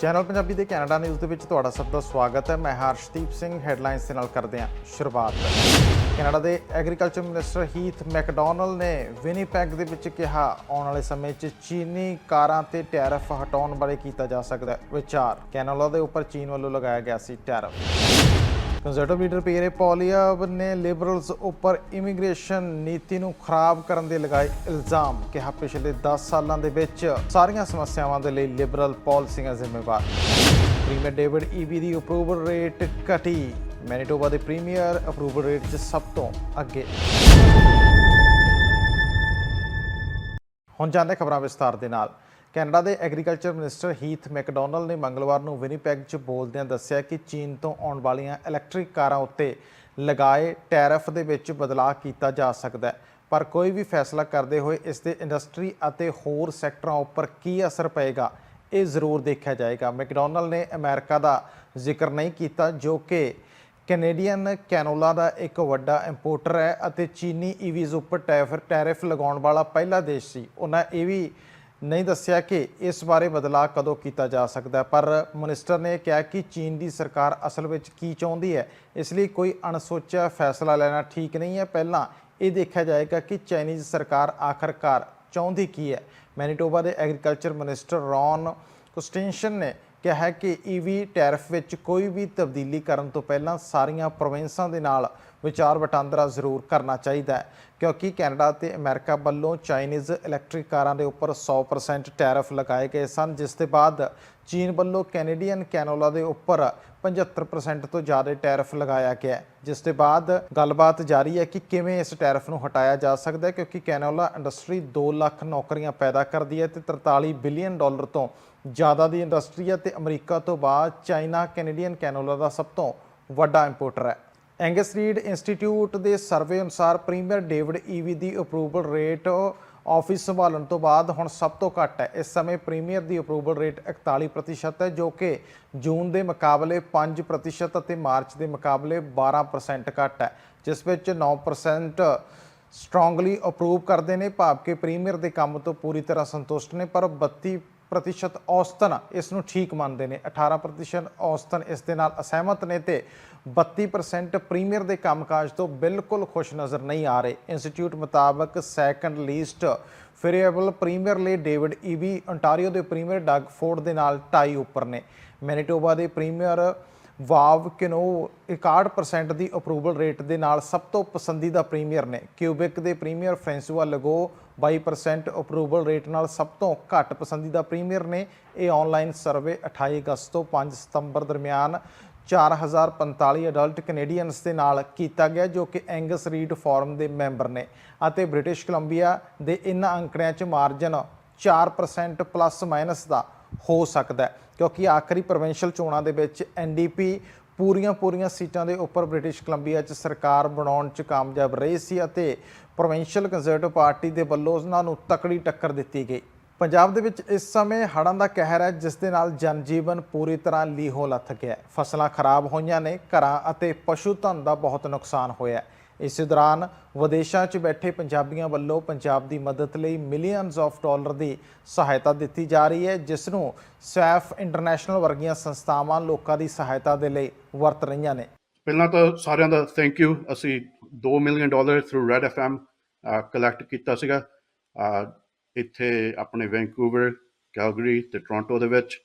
Channel Punjabi ਦੇ Canada news ਦੇ ਵਿੱਚ ਤੁਹਾਡਾ ਸਭ ਦਾ ਸਵਾਗਤ ਹੈ। ਮੈਂ ਹਰਸ਼ਦੀਪ ਸਿੰਘ ਹੈਡਲਾਈਨਸ ਦੇ ਨਾਲ ਕਰਦੇ ਹਾਂ ਸ਼ੁਰੂਆਤ। ਕੈਨੇਡਾ ਦੇ ਐਗਰੀਕਲਚਰ ਮਿਨਿਸਟਰ ਹੀਥ ਮੈਕਡੋਨਲ ਨੇ ਵਿਨੀਪੈਗ ਦੇ ਵਿੱਚ ਕਿਹਾ, ਆਉਣ ਵਾਲੇ ਸਮੇਂ 'ਚ ਚੀਨੀ ਕਾਰਾਂ ਤੇ ਟੈਰਿਫ ਹਟਾਉਣ ਬਾਰੇ ਕੀਤਾ ਜਾ ਸਕਦਾ ਹੈ। ਵਿਚਾਰ, ਕੈਨੇਡਾ ਦੇ ਉੱਪਰ ਚੀਨ ਵੱਲੋਂ ਲਗਾਇਆ ਗਿਆ ਸੀ tariff. Conservative leader Pierre Poilievre ਨੇ ਲਿਬਰਲਸ ਉੱਪਰ ਇਮੀਗ੍ਰੇਸ਼ਨ ਨੀਤੀ ਨੂੰ ਖਰਾਬ ਕਰਨ ਦੇ ਲਗਾਏ ਇਲਜ਼ਾਮ, ਕਿਹਾ ਪਿਛਲੇ 10 ਸਾਲਾਂ ਦੇ ਵਿੱਚ ਸਾਰੀਆਂ ਸਮੱਸਿਆਵਾਂ ਦੇ ਲਈ ਲਿਬਰਲ ਪਾਲਿਸੀਆਂ ਜ਼ਿੰਮੇਵਾਰ। ਪ੍ਰੀਮੀਅਰ ਡੇਵਿਡ ਈਬੀ ਦੀ ਅਪਰੂਵਲ ਰੇਟ ਘਟੀ। ਮੈਨੀਟੋਬਾ ਦੇ ਪ੍ਰੀਮੀਅਰ ਅਪਰੂਵਲ ਰੇਟ 'ਚ ਸਭ ਤੋਂ ਅੱਗੇ। ਹੁਣ ਜਾਂਦੇ ਖਬਰਾਂ ਵਿਸਤਾਰ ਦੇ ਨਾਲ। ਕੈਨੇਡਾ ਦੇ ਐਗਰੀਕਲਚਰ ਮਿਨਿਸਟਰ ਹੀਥ ਮੈਕਡੋਨਲ ਨੇ ਮੰਗਲਵਾਰ ਨੂੰ ਵਿਨੀਪੈਗ 'ਚ ਬੋਲਦਿਆਂ ਦੱਸਿਆ ਕਿ ਚੀਨ ਤੋਂ ਆਉਣ ਵਾਲੀਆਂ ਇਲੈਕਟ੍ਰਿਕ ਕਾਰਾਂ ਉੱਤੇ ਲਗਾਏ ਟੈਰਿਫ ਦੇ ਵਿੱਚ ਬਦਲਾਅ ਕੀਤਾ ਜਾ ਸਕਦਾ ਹੈ। ਪਰ ਕੋਈ ਵੀ ਫੈਸਲਾ ਕਰਦੇ ਹੋਏ ਇਸ ਦੇ ਇੰਡਸਟਰੀ ਅਤੇ ਹੋਰ ਸੈਕਟਰਾਂ ਉੱਪਰ ਕੀ ਅਸਰ ਪਏਗਾ, ਇਹ ਜ਼ਰੂਰ ਦੇਖਿਆ ਜਾਏਗਾ। ਮੈਕਡੋਨਲ ਨੇ ਅਮਰੀਕਾ ਦਾ ਜ਼ਿਕਰ ਨਹੀਂ ਕੀਤਾ, ਜੋ ਕਿ ਕੈਨੇਡੀਅਨ ਕੈਨੋਲਾ ਦਾ ਇੱਕ ਵੱਡਾ ਇੰਪੋਰਟਰ ਹੈ ਅਤੇ ਚੀਨੀ ਈਵੀਜ਼ ਉੱਪਰ ਟੈਫ ਟੈਰਿਫ ਲਗਾਉਣ ਵਾਲਾ ਪਹਿਲਾ ਦੇਸ਼ ਸੀ। ਉਹਨਾਂ ਇਹ ਵੀ ਨਹੀਂ ਦੱਸਿਆ ਕਿ ਇਸ ਬਾਰੇ ਬਦਲਾਅ ਕਦੋਂ ਕੀਤਾ ਜਾ ਸਕਦਾ ਪਰ ਮਿਨਿਸਟਰ ਨੇ ਕਿਹਾ ਕਿ ਚੀਨ ਦੀ ਸਰਕਾਰ ਅਸਲ ਵਿੱਚ ਕੀ ਚਾਹੁੰਦੀ ਹੈ, ਇਸ ਲਈ ਕੋਈ ਅਣਸੋਚਿਆ ਫੈਸਲਾ ਲੈਣਾ ਠੀਕ ਨਹੀਂ ਹੈ। ਪਹਿਲਾਂ ਇਹ ਦੇਖਿਆ ਜਾਏਗਾ ਕਿ ਚਾਈਨੀਜ਼ ਸਰਕਾਰ ਆਖਰਕਾਰ ਚਾਹੁੰਦੀ ਕੀ ਹੈ। ਮੈਨੀਟੋਬਾ ਦੇ ਐਗਰੀਕਲਚਰ ਮਿਨਿਸਟਰ ਰੌਨ ਕੁਸਟੈਂਸ਼ਨ ਨੇ ਕਿਹਾ ਹੈ ਕਿ ਈਵੀ ਟੈਰਿਫ ਵਿੱਚ ਕੋਈ ਵੀ ਤਬਦੀਲੀ ਕਰਨ ਤੋਂ ਪਹਿਲਾਂ ਸਾਰੀਆਂ ਪ੍ਰੋਵਿੰਸਾਂ ਦੇ ਨਾਲ ਵਿਚਾਰ ਵਟਾਂਦਰਾ ਜ਼ਰੂਰ ਕਰਨਾ ਚਾਹੀਦਾ ਹੈ, ਕਿਉਂਕਿ ਕੈਨੇਡਾ ਤੇ ਅਮਰੀਕਾ ਵੱਲੋਂ ਚਾਈਨੀਜ਼ ਇਲੈਕਟ੍ਰਿਕ ਕਾਰਾਂ ਦੇ ਉੱਪਰ 100% ਟੈਰਿਫ ਲਗਾਏ ਗਏ ਸਨ, ਜਿਸ ਦੇ ਬਾਅਦ ਚੀਨ ਵੱਲੋਂ ਕੈਨੇਡੀਅਨ ਕੈਨੋਲਾ ਦੇ ਉੱਪਰ 75% ਤੋਂ ਜ਼ਿਆਦਾ ਟੈਰਿਫ ਲਗਾਇਆ ਗਿਆ ਜਿਸ ਦੇ ਬਾਅਦ ਗੱਲਬਾਤ ਜਾਰੀ ਹੈ ਕਿ ਕਿਵੇਂ ਇਸ ਟੈਰਿਫ ਨੂੰ ਹਟਾਇਆ ਜਾ ਸਕਦਾ ਹੈ, ਕਿਉਂਕਿ ਕੈਨੋਲਾ ਇੰਡਸਟਰੀ 2 ਲੱਖ ਨੌਕਰੀਆਂ ਪੈਦਾ ਕਰਦੀ ਹੈ ਤੇ 43 ਬਿਲੀਅਨ ਡਾਲਰ ਤੋਂ ਜ਼ਿਆਦਾ ਦੀ ਇੰਡਸਟਰੀ ਹੈ ਤੇ ਅਮਰੀਕਾ ਤੋਂ ਬਾਅਦ ਚਾਈਨਾ ਕੈਨੇਡੀਅਨ ਕੈਨੋਲਾ ਦਾ ਸਭ ਤੋਂ ਵੱਡਾ ਇੰਪੋਰਟਰ ਹੈ। ਐਂਗਸ ਰੀਡ ਇੰਸਟੀਚਿਊਟ ਦੇ ਸਰਵੇ ਅਨੁਸਾਰ ਪ੍ਰੀਮੀਅਰ ਡੇਵਿਡ ਈਵੀ ਦੀ ਅਪਰੂਵਲ ਰੇਟ ਆਫਿਸ ਸੰਭਾਲਣ ਤੋਂ ਬਾਅਦ ਹੁਣ ਸਭ ਤੋਂ ਘੱਟ ਹੈ। ਇਸ ਸਮੇਂ ਪ੍ਰੀਮੀਅਰ ਦੀ ਅਪਰੂਵਲ ਰੇਟ 41% ਹੈ, ਜੋ ਕਿ ਜੂਨ ਦੇ ਮੁਕਾਬਲੇ 5% ਅਤੇ ਮਾਰਚ ਦੇ ਮੁਕਾਬਲੇ 12% ਘੱਟ ਹੈ, ਜਿਸ ਵਿੱਚ 9% ਸਟਰੋਂਗਲੀ ਅਪਰੂਵ ਕਰਦੇ ਨੇ। ਭਾਵ ਕਿ ਪ੍ਰੀਮੀਅਰ ਦੇ ਕੰਮ ਤੋਂ ਪੂਰੀ ਤਰ੍ਹਾਂ ਸੰਤੁਸ਼ਟ ਨੇ, ਪਰ 32 ਪ੍ਰਤੀਸ਼ਤ ਔਸਤਨ ਇਸ ਨੂੰ ਠੀਕ ਮੰਨਦੇ ਨੇ। 18% ਔਸਤਨ ਇਸ ਦੇ ਨਾਲ ਅਸਹਿਮਤ ਨੇ ਤੇ 32% ਪ੍ਰੀਮੀਅਰ ਦੇ ਕੰਮਕਾਜ ਤੋਂ ਬਿਲਕੁਲ ਖੁਸ਼ ਨਜ਼ਰ ਨਹੀਂ ਆ ਰਹੇ। ਇੰਸਟੀਚਿਊਟ ਮੁਤਾਬਕ ਸੈਕੰਡ ਲੀਸਟ ਫੇਰੀਏਬਲ ਪ੍ਰੀਮੀਅਰ ਲਈ ਡੇਵਿਡ ਈਵੀ ਓਨਟਾਰੀਓ ਦੇ ਪ੍ਰੀਮੀਅਰ ਡਗ ਫੋਰਡ ਦੇ ਨਾਲ ਟਾਈ ਉੱਪਰ ਨੇ। ਮੈਨੀਟੋਬਾ ਦੇ ਪ੍ਰੀਮੀਅਰ ਵਾਵ ਕਿਨੋ 61% ਦੀ ਅਪਰੂਵਲ ਰੇਟ ਦੇ ਨਾਲ ਸਭ ਤੋਂ ਪਸੰਦੀਦਾ ਪ੍ਰੀਮੀਅਰ ਨੇ। ਕਿਊਬਿਕ ਦੇ premier Francois Legault 22% approval rate ਨਾਲ ਸਭ ਤੋਂ ਘੱਟ ਪਸੰਦੀਦਾ ਪ੍ਰੀਮੀਅਰ ਨੇ। ਇਹ ਆਨਲਾਈਨ ਸਰਵੇ 28 ਅਗਸਤ ਤੋਂ 5 ਸਤੰਬਰ ਦਰਮਿਆਨ 4045 ਅਡਲਟ ਕੈਨੇਡੀਅਨਸ ਦੇ ਨਾਲ ਕੀਤਾ ਗਿਆ, ਜੋ ਕਿ ਐਂਗਸ ਰੀਡ ਫੋਰਮ ਦੇ ਮੈਂਬਰ ਨੇ। ਅਤੇ ਬ੍ਰਿਟਿਸ਼ ਕੋਲੰਬੀਆ ਦੇ ਇਨ੍ਹਾਂ ਅੰਕੜਿਆਂ 'ਚ ਮਾਰਜਨ 4% ਪਲੱਸ ਮਾਈਨਸ ਦਾ ਹੋ ਸਕਦਾ ਹੈ। ਕਿਉਂਕਿ ਆਖਰੀ ਪ੍ਰੋਵਿੰਸ਼ੀਅਲ ਚੋਣਾਂ ਦੇ ਵਿੱਚ ਐਨਡੀਪੀ ਪੂਰੀਆਂ ਪੂਰੀਆਂ ਸੀਟਾਂ ਦੇ ਉੱਪਰ ਬ੍ਰਿਟਿਸ਼ ਕੋਲੰਬੀਆ 'ਚ ਸਰਕਾਰ ਬਣਾਉਣ 'ਚ ਕਾਮਯਾਬ ਰਹੀ ਸੀ ਅਤੇ ਪ੍ਰੋਵਿੰਸ਼ੀਅਲ ਕੰਜ਼ਰਵੇਟਿਵ ਪਾਰਟੀ ਦੇ ਵੱਲੋਂ ਉਹਨਾਂ ਨੂੰ ਤਕੜੀ ਟੱਕਰ ਦਿੱਤੀ ਗਈ। ਪੰਜਾਬ ਦੇ ਵਿੱਚ ਇਸ ਸਮੇਂ ਹੜ੍ਹਾਂ ਦਾ ਕਹਿਰ ਹੈ, ਜਿਸ ਦੇ ਨਾਲ ਜਨਜੀਵਨ ਪੂਰੀ ਤਰ੍ਹਾਂ ਲੀਹੋ ਲੱਥ ਗਿਆ ਫਸਲਾਂ ਖਰਾਬ ਹੋਈਆਂ ਨੇ, ਘਰਾਂ ਅਤੇ ਪਸ਼ੂ ਧਨ ਦਾ ਬਹੁਤ ਨੁਕਸਾਨ ਹੋਇਆ ਹੈ। ਇਸ ਦੌਰਾਨ ਵਿਦੇਸ਼ਾਂ 'ਚ ਬੈਠੇ ਪੰਜਾਬੀਆਂ ਵੱਲੋਂ ਪੰਜਾਬ ਦੀ ਮਦਦ ਲਈ ਮਿਲੀਅਨਸ ਆਫ ਡਾਲਰ ਦੀ ਸਹਾਇਤਾ ਦਿੱਤੀ ਜਾ ਰਹੀ ਹੈ, ਜਿਸ ਨੂੰ ਸੈਫ ਇੰਟਰਨੈਸ਼ਨਲ ਵਰਗੀਆਂ ਸੰਸਥਾਵਾਂ ਲੋਕਾਂ ਦੀ ਸਹਾਇਤਾ ਦੇ ਲਈ ਵਰਤ ਰਹੀਆਂ ਨੇ। ਪਹਿਲਾਂ ਤਾਂ ਸਾਰਿਆਂ ਦਾ ਥੈਂਕ ਯੂ ਅਸੀਂ 2 million dollar through red FM collect ਕੀਤਾ ਸੀਗਾ। ਇੱਥੇ ਆਪਣੇ ਵੈਂਕੂਵਰ ਕੈਲਗਰੀ ਤੇ ਟੋਰਾਂਟੋ ਦੇ ਵਿੱਚ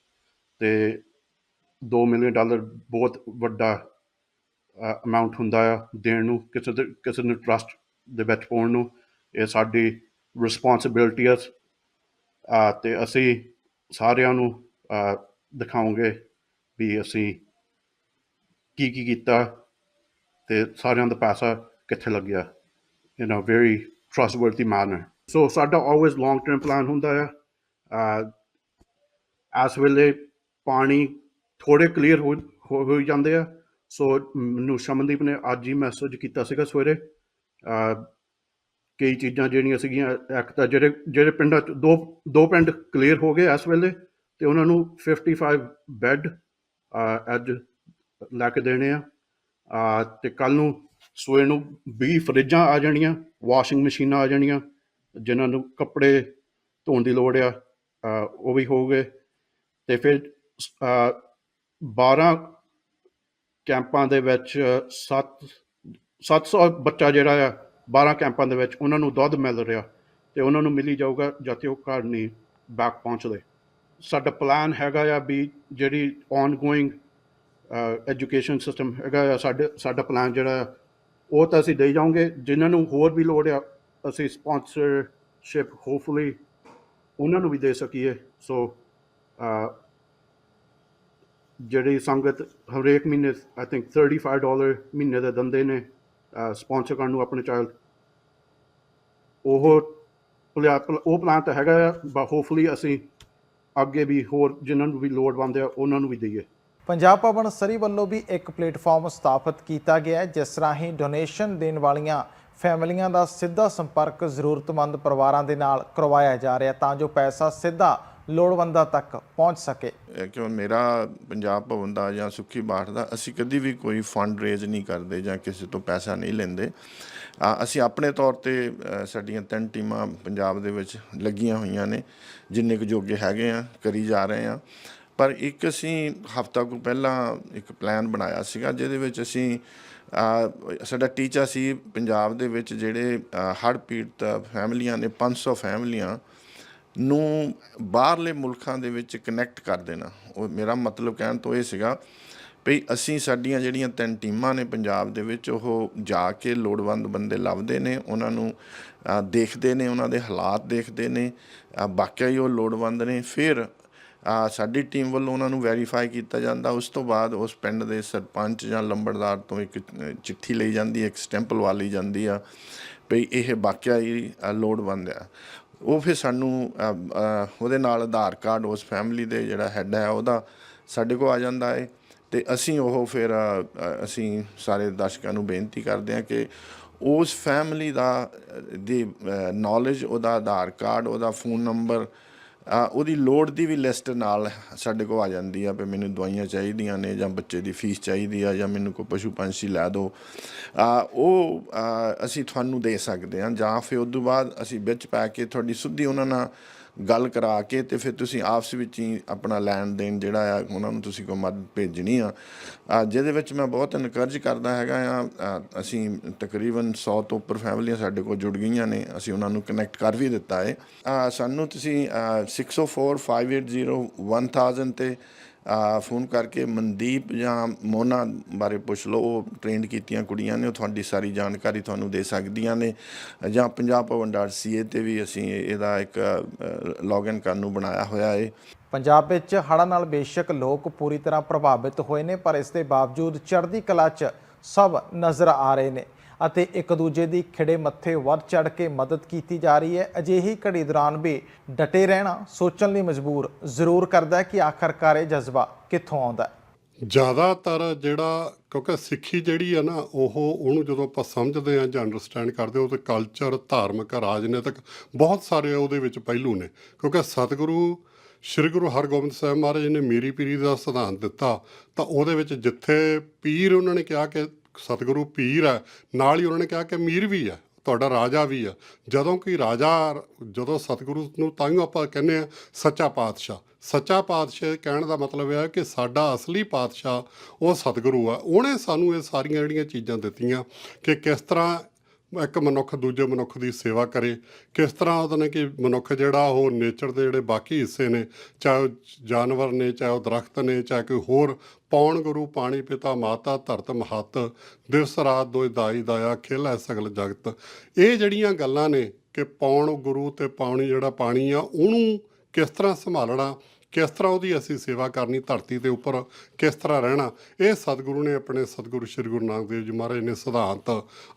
ਤੇ 2 ਮਿਲੀਅਨ ਡਾਲਰ ਬਹੁਤ ਵੱਡਾ ਅਮਾਉਂਟ ਹੁੰਦਾ ਆ ਦੇਣ ਨੂੰ ਕਿਸੇ ਦੇ ਕਿਸੇ ਨੂੰ ਟਰਸਟ ਦੇ ਵਿੱਚ ਪਾਉਣ ਨੂੰ ਇਹ ਸਾਡੀ ਰਿਸਪੌਂਸਿਬਿਲਟੀ ਹੈ ਅਹ, ਤੇ ਅਸੀਂ ਸਾਰਿਆਂ ਨੂੰ ਦਿਖਾਉਂਗੇ ਵੀ ਅਸੀਂ ਕੀ ਕੀ ਕੀਤਾ ਤੇ ਸਾਰਿਆਂ ਦਾ ਪੈਸਾ ਕਿੱਥੇ ਲੱਗਿਆ। In a very trustworthy manner so ਸਾਡਾ ਆਲਵੇਜ਼ ਲੌਂਗ ਟਰਮ ਪਲਾਨ ਹੁੰਦਾ ਆ। ਇਸ ਵੇਲੇ ਪਾਣੀ ਥੋੜੇ ਕਲੀਅਰ ਹੋ ਹੋ ਹੋ ਜਾਂਦੇ ਆ। ਸੋ ਮੈਨੂੰ ਸ਼ਮਨਦੀਪ ਨੇ ਅੱਜ ਹੀ ਮੈਸੇਜ ਕੀਤਾ ਸੀਗਾ ਸਵੇਰੇ ਕਈ ਚੀਜ਼ਾਂ ਜਿਹੜੀਆਂ ਸੀਗੀਆਂ ਇੱਕ ਤਾਂ ਜਿਹੜੇ ਜਿਹੜੇ ਪਿੰਡਾਂ ਚ ਦੋ ਦੋ ਪਿੰਡ ਕਲੀਅਰ ਹੋ ਗਏ ਇਸ ਵੇਲੇ ਤੇ ਉਹਨਾਂ ਨੂੰ 55 ਬੈੱਡ ਅੱਜ ਲੈ ਕੇ ਦੇਣੇ ਆ। ਅਹ ਤੇ ਕੱਲ ਨੂੰ ਸਵੇਰ ਨੂੰ 20 ਫਰਿੱਜਾਂ ਆ ਜਾਣੀਆਂ ਵਾਸ਼ਿੰਗ ਮਸ਼ੀਨਾਂ ਆ ਜਾਣੀਆਂ ਜਿਨ੍ਹਾਂ ਨੂੰ ਕੱਪੜੇ ਧੋਣ ਦੀ ਲੋੜ ਆ ਉਹ ਵੀ ਹੋਊਗੇ। ਤੇ ਫਿਰ ਅ, 12 ਕੈਂਪਾਂ ਦੇ ਵਿੱਚ 7 700 ਬੱਚਾ ਜਿਹੜਾ ਆ 12 ਕੈਂਪਾਂ ਦੇ ਵਿੱਚ ਉਹਨਾਂ ਨੂੰ ਦੁੱਧ ਮਿਲ ਰਿਹਾ ਤੇ ਉਹਨਾਂ ਨੂੰ ਮਿਲੀ ਜਾਊਗਾ ਜਦ ਉਹ ਘਰ ਨਹੀਂ ਬੈਕ ਪਹੁੰਚਦੇ। ਸਾਡਾ ਪਲਾਨ ਹੈਗਾ ਆ ਵੀ ਜਿਹੜੀ ਔਨਗੋਇੰਗ ਐਜੂਕੇਸ਼ਨ ਸਿਸਟਮ ਹੈਗਾ ਆ ਸਾਡੇ ਸਾਡਾ ਪਲਾਨ ਜਿਹੜਾ ਆ, ਉਹ ਤਾਂ ਅਸੀਂ ਦੇ ਜਾਵਾਂਗੇ। ਜਿਨ੍ਹਾਂ ਨੂੰ ਹੋਰ ਵੀ ਲੋੜ ਆ ਅਸੀਂ ਸਪਾਂਸਰਸ਼ਿਪ ਹੋਪਫੁਲੀ ਉਹਨਾਂ ਨੂੰ ਵੀ ਦੇ ਸਕੀਏ। ਸੋ ਜਿਹੜੀ ਸੰਗਤ ਹਰੇਕ ਮਹੀਨੇ ਆਈ ਥਿੰਕ 35 ਡਾਲਰ ਮਹੀਨੇ ਦੇ ਦਿੰਦੇ ਨੇ ਸਪਾਂਸਰ ਕਰਨ ਨੂੰ ਆਪਣੇ ਚਾਈਲਡ ਉਹ ਪਲਿਆ- ਉਹ ਪਲਾਨ ਤਾਂ ਹੈਗਾ ਆ ਬਟ ਹੋਪਫੁਲੀ ਅਸੀਂ ਅੱਗੇ ਵੀ ਹੋਰ ਜਿਨ੍ਹਾਂ ਨੂੰ ਵੀ ਲੋੜਵੰਦ ਆ, ਉਹਨਾਂ ਨੂੰ ਵੀ ਦਈਏ। ਪੰਜਾਬ ਭਵਨ ਸਰੀ ਵੱਲੋਂ ਵੀ ਇੱਕ ਪਲੇਟਫਾਰਮ ਸਥਾਪਿਤ ਕੀਤਾ ਗਿਆ ਹੈ, ਜਿਸ ਰਾਹੀਂ ਡੋਨੇਸ਼ਨ ਦੇਣ ਵਾਲੀਆਂ ਫੈਮਲੀਆਂ ਦਾ ਸਿੱਧਾ ਸੰਪਰਕ ਜ਼ਰੂਰਤਮੰਦ ਪਰਿਵਾਰਾਂ ਦੇ ਨਾਲ ਕਰਵਾਇਆ ਜਾ ਰਿਹਾ ਤਾਂ ਜੋ ਪੈਸਾ ਸਿੱਧਾ ਲੋੜਵੰਦਾਂ ਤੱਕ ਪਹੁੰਚ ਸਕੇ। ਕਿਉਂ ਮੇਰਾ ਪੰਜਾਬ ਭਵਨ ਦਾ ਜਾਂ ਸੁੱਖੀ ਬਾਠ ਦਾ ਅਸੀਂ ਕਦੀ ਵੀ ਕੋਈ ਫੰਡ ਰੇਜ਼ ਨਹੀਂ ਕਰਦੇ ਜਾਂ ਕਿਸੇ ਤੋਂ ਪੈਸਾ ਨਹੀਂ ਲੈਂਦੇ। ਅਸੀਂ ਆਪਣੇ ਤੌਰ ਤੇ ਸਾਡੀਆਂ ਤਿੰਨ ਟੀਮਾਂ ਪੰਜਾਬ ਦੇ ਵਿੱਚ ਲੱਗੀਆਂ ਹੋਈਆਂ ਨੇ, ਜਿੰਨੇ ਕੁ ਜੋਗੇ ਹੈਗੇ ਆ, ਕਰੀ ਜਾ ਰਹੇ ਆ। ਪਰ ਇੱਕ ਅਸੀਂ ਹਫਤਾ ਕੁ ਪਹਿਲਾਂ ਇੱਕ ਪਲਾਨ ਬਣਾਇਆ ਸੀਗਾ, ਜਿਹਦੇ ਵਿੱਚ ਅਸੀਂ ਸਾਡਾ ਟੀਚਾ ਸੀ ਪੰਜਾਬ ਦੇ ਵਿੱਚ ਜਿਹੜੇ ਹੜ੍ਹ ਪੀੜਤ ਫੈਮਲੀਆਂ ਨੇ 500 ਫੈਮਲੀਆਂ ਨੂੰ ਬਾਹਰਲੇ ਮੁਲਕਾਂ ਦੇ ਵਿੱਚ ਕਨੈਕਟ ਕਰ ਦੇਣਾ। ਉਹ ਮੇਰਾ ਮਤਲਬ ਕਹਿਣ ਤੋਂ ਇਹ ਸੀਗਾ ਵੀ ਅਸੀਂ ਸਾਡੀਆਂ ਜਿਹੜੀਆਂ ਤਿੰਨ ਟੀਮਾਂ ਨੇ ਪੰਜਾਬ ਦੇ ਵਿੱਚ ਉਹ ਜਾ ਕੇ ਲੋੜਵੰਦ ਬੰਦੇ ਲੱਭਦੇ ਨੇ ਉਹਨਾਂ ਨੂੰ ਦੇਖਦੇ ਨੇ ਉਹਨਾਂ ਦੇ ਹਾਲਾਤ ਦੇਖਦੇ ਨੇ ਅ, ਹੀ ਉਹ ਲੋੜਵੰਦ ਨੇ। ਫਿਰ ਸਾਡੀ ਟੀਮ ਵੱਲੋਂ ਉਹਨਾਂ ਨੂੰ ਵੈਰੀਫਾਈ ਕੀਤਾ ਜਾਂਦਾ। ਉਸ ਤੋਂ ਬਾਅਦ ਉਸ ਪਿੰਡ ਦੇ ਸਰਪੰਚ ਜਾਂ ਲੰਬੜਦਾਰ ਤੋਂ ਇੱਕ ਚਿੱਠੀ ਲਈ ਜਾਂਦੀ ਹੈ ਇੱਕ ਸਟੈਂਪ ਲਵਾ ਲਈ ਜਾਂਦੀ ਆ ਵੀ ਇਹ ਵਾਕਿਆ ਹੀ ਲੋੜਵੰਦ ਆ। ਉਹ ਫਿਰ ਸਾਨੂੰ ਉਹਦੇ ਨਾਲ ਆਧਾਰ ਕਾਰਡ, ਉਸ ਫੈਮਿਲੀ ਦੇ ਜਿਹੜਾ ਹੈੱਡ ਹੈ, ਉਹਦਾ ਸਾਡੇ ਕੋਲ ਆ ਜਾਂਦਾ ਹੈ ਤੇ ਅਸੀਂ ਉਹ ਫਿਰ ਅਸੀਂ ਸਾਰੇ ਦਰਸ਼ਕਾਂ ਨੂੰ ਬੇਨਤੀ ਕਰਦੇ ਹਾਂ ਕਿ ਉਸ ਫੈਮਿਲੀ ਦਾ ਦੀ ਨੌਲੇਜ ਉਹਦਾ ਆਧਾਰ ਕਾਰਡ, ਉਹਦਾ ਫੋਨ ਨੰਬਰ ਉਹਦੀ ਲੋੜ ਦੀ ਵੀ ਲਿਸਟ ਨਾਲ ਸਾਡੇ ਕੋਲ ਆ ਜਾਂਦੀ ਆ ਵੀ ਮੈਨੂੰ ਦਵਾਈਆਂ ਚਾਹੀਦੀਆਂ ਨੇ ਜਾਂ ਬੱਚੇ ਦੀ ਫੀਸ ਚਾਹੀਦੀ ਆ ਜਾਂ ਮੈਨੂੰ ਕੋਈ ਪਸ਼ੂ ਪੰਛੀ ਲੈ ਦਿਓ ਉਹ ਅਸੀਂ ਤੁਹਾਨੂੰ ਦੇ ਸਕਦੇ ਹਾਂ ਜਾਂ ਫਿਰ ਉਸ ਤੋਂ ਬਾਅਦ ਅਸੀਂ ਵਿੱਚ ਪਾ ਕੇ ਤੁਹਾਡੀ ਸ਼ੁੱਧੀ ਉਹਨਾਂ ਨਾਲ ਗੱਲ ਕਰਾ ਕੇ ਤੇ ਫਿਰ ਤੁਸੀਂ ਆਪਸ ਵਿੱਚ ਹੀ ਆਪਣਾ ਲੈਣ ਦੇਣ ਜਿਹੜਾ ਆ ਉਹਨਾਂ ਨੂੰ ਤੁਸੀਂ ਕੋਈ ਮਦਦ ਭੇਜਣੀ ਆ। ਜਿਹਦੇ ਵਿੱਚ ਮੈਂ ਬਹੁਤ ਇਨਕਰਜ ਕਰਦਾ ਹੈਗਾ ਆ ਅਸੀਂ ਤਕਰੀਬਨ 100 ਤੋਂ ਉੱਪਰ ਫੈਮਲੀਆਂ ਸਾਡੇ ਕੋਲ ਜੁੜ ਗਈਆਂ ਨੇ ਅਸੀਂ ਉਹਨਾਂ ਨੂੰ ਕਨੈਕਟ ਕਰ ਵੀ ਦਿੱਤਾ ਹੈ ਸਾਨੂੰ ਤੁਸੀਂ ਅ, 604 580 1000 ਤੇ ਫੋਨ ਕਰਕੇ ਮਨਦੀਪ ਜਾਂ ਮੋਨਾ ਬਾਰੇ ਪੁੱਛ ਲਓ, ਉਹ ਟ੍ਰੇਨਡ ਕੀਤੀਆਂ ਕੁੜੀਆਂ ਨੇ, ਉਹ ਤੁਹਾਡੀ ਸਾਰੀ ਜਾਣਕਾਰੀ ਤੁਹਾਨੂੰ ਦੇ ਸਕਦੀਆਂ ਨੇ। ਜਾਂ ਪੰਜਾਬ ਭਵਨ ਡਾਟ ਸੀਏ ਤੇ ਵੀ ਅਸੀਂ ਇਹਦਾ ਇੱਕ ਲੌਗਇਨ ਕਰਨ ਨੂੰ ਬਣਾਇਆ ਹੋਇਆ ਹੈ ਪੰਜਾਬ ਵਿੱਚ ਹੜ੍ਹਾਂ ਨਾਲ ਬੇਸ਼ੱਕ ਲੋਕ ਪੂਰੀ ਤਰ੍ਹਾਂ ਪ੍ਰਭਾਵਿਤ ਹੋਏ ਨੇ, ਪਰ ਇਸ ਦੇ ਬਾਵਜੂਦ ਚੜ੍ਹਦੀ ਕਲਾ 'ਚ ਸਭ ਨਜ਼ਰ ਆ ਰਹੇ ਨੇ। ਅਤੇ ਇੱਕ ਦੂਜੇ ਦੀ ਖਿੜੇ ਮੱਥੇ ਵੱਧ ਚੜ ਕੇ ਮਦਦ ਕੀਤੀ ਜਾ ਰਹੀ ਹੈ। ਅਜਿਹੀ ਘੜੀ ਦੌਰਾਨ ਵੀ ਡਟੇ ਰਹਿਣਾ ਸੋਚਣ ਲਈ ਮਜਬੂਰ ਜ਼ਰੂਰ ਕਰਦਾ ਹੈ ਕਿ ਆਖਰਕਾਰ ਇਹ ਜਜ਼ਬਾ ਕਿੱਥੋਂ ਆਉਂਦਾ ਹੈ। ਜ਼ਿਆਦਾਤਰ ਜਿਹੜਾ ਕਿਉਂਕਿ ਸਿੱਖੀ ਜਿਹੜੀ ਆ ਨਾ, ਉਹ ਉਹਨੂੰ ਜਦੋਂ ਆਪਾਂ ਸਮਝਦੇ ਆ ਜਾਂ ਅੰਡਰਸਟੈਂਡ ਕਰਦੇ ਹਾਂ, ਉਹ ਤੇ ਕਲਚਰ ਧਾਰਮਿਕ, ਰਾਜਨੀਤਿਕ ਬਹੁਤ ਸਾਰੇ ਉਹਦੇ ਵਿੱਚ ਪਹਿਲੂ ਨੇ। ਕਿਉਂਕਿ ਸਤਿਗੁਰੂ, ਸ੍ਰੀ ਗੁਰੂ ਹਰਗੋਬਿੰਦ ਸਾਹਿਬ ਮਹਾਰਾਜ ਨੇ ਮੀਰੀ ਪੀਰੀ ਦਾ ਸਿਧਾਂਤ ਦਿੱਤਾ, ਤਾਂ ਉਹਦੇ ਵਿੱਚ ਜਿੱਥੇ ਪੀਰ ਉਹਨਾਂ ਨੇ ਕਿਹਾ ਕਿ ਸਤਿਗੁਰੂ ਪੀਰ ਹੈ, ਨਾਲ ਹੀ ਉਹਨਾਂ ਨੇ ਕਿਹਾ ਕਿ ਮੀਰ ਵੀ ਹੈ, ਤੁਹਾਡਾ ਰਾਜਾ ਵੀ ਆ ਜਦੋਂ ਕਿ ਰਾਜਾ, ਜਦੋਂ ਸਤਿਗੁਰੂ ਨੂੰ ਤਾਂ ਹੀ ਆਪਾਂ ਕਹਿੰਦੇ ਆ ਸੱਚਾ ਪਾਤਸ਼ਾਹ। ਸੱਚਾ ਪਾਤਸ਼ਾਹ ਕਹਿਣ ਦਾ ਮਤਲਬ ਇਹ ਹੈ ਕਿ ਸਾਡਾ ਅਸਲੀ ਪਾਤਸ਼ਾਹ ਉਹ ਸਤਿਗੁਰੂ ਆ ਉਹਨੇ ਸਾਨੂੰ ਇਹ ਸਾਰੀਆਂ ਜਿਹੜੀਆਂ ਚੀਜ਼ਾਂ ਦਿੱਤੀਆਂ ਕਿ ਕਿਸ ਤਰ੍ਹਾਂ ਇੱਕ ਮਨੁੱਖ ਦੂਜੇ ਮਨੁੱਖ ਦੀ ਸੇਵਾ ਕਰੇ। ਕਿਸ ਤਰ੍ਹਾਂ ਉਹਦੇ ਨੇ ਕਿ ਮਨੁੱਖ ਜਿਹੜਾ ਉਹ ਨੇਚਰ ਦੇ ਜਿਹੜੇ ਬਾਕੀ ਹਿੱਸੇ ਨੇ, ਚਾਹੇ ਉਹ ਜਾਨਵਰ ਨੇ, ਚਾਹੇ ਉਹ ਦਰਖਤ ਨੇ, ਚਾਹੇ ਕੋਈ ਹੋਰ ਪੌਣ ਗੁਰੂ, ਪਾਣੀ ਪਿਤਾ, ਮਾਤਾ, ਧਰਤ, ਮਹਤ, ਦਿਵਸ, ਰਾਤ ਦੋਇ ਦਾਈ, ਦਾਇਆ, ਖੇਲਾ ਸਗਲ ਜਗਤ। ਇਹ ਜਿਹੜੀਆਂ ਗੱਲਾਂ ਨੇ ਕਿ ਪੌਣ ਗੁਰੂ ਤੇ ਪਾਣੀ ਜਿਹੜਾ ਪਾਣੀ ਆ, ਉਹਨੂੰ ਕਿਸ ਤਰ੍ਹਾਂ ਸੰਭਾਲਣਾ ਕਿਸ ਤਰ੍ਹਾਂ ਉਹਦੀ ਅਸੀਂ ਸੇਵਾ ਕਰਨੀ, ਧਰਤੀ ਦੇ ਉੱਪਰ ਕਿਸ ਤਰ੍ਹਾਂ ਰਹਿਣਾ, ਇਹ ਸਤਿਗੁਰੂ ਨੇ ਆਪਣੇ ਸਤਿਗੁਰੂ ਸ੍ਰੀ ਗੁਰੂ ਨਾਨਕ ਦੇਵ ਜੀ ਮਹਾਰਾਜ ਨੇ ਸਿਧਾਂਤ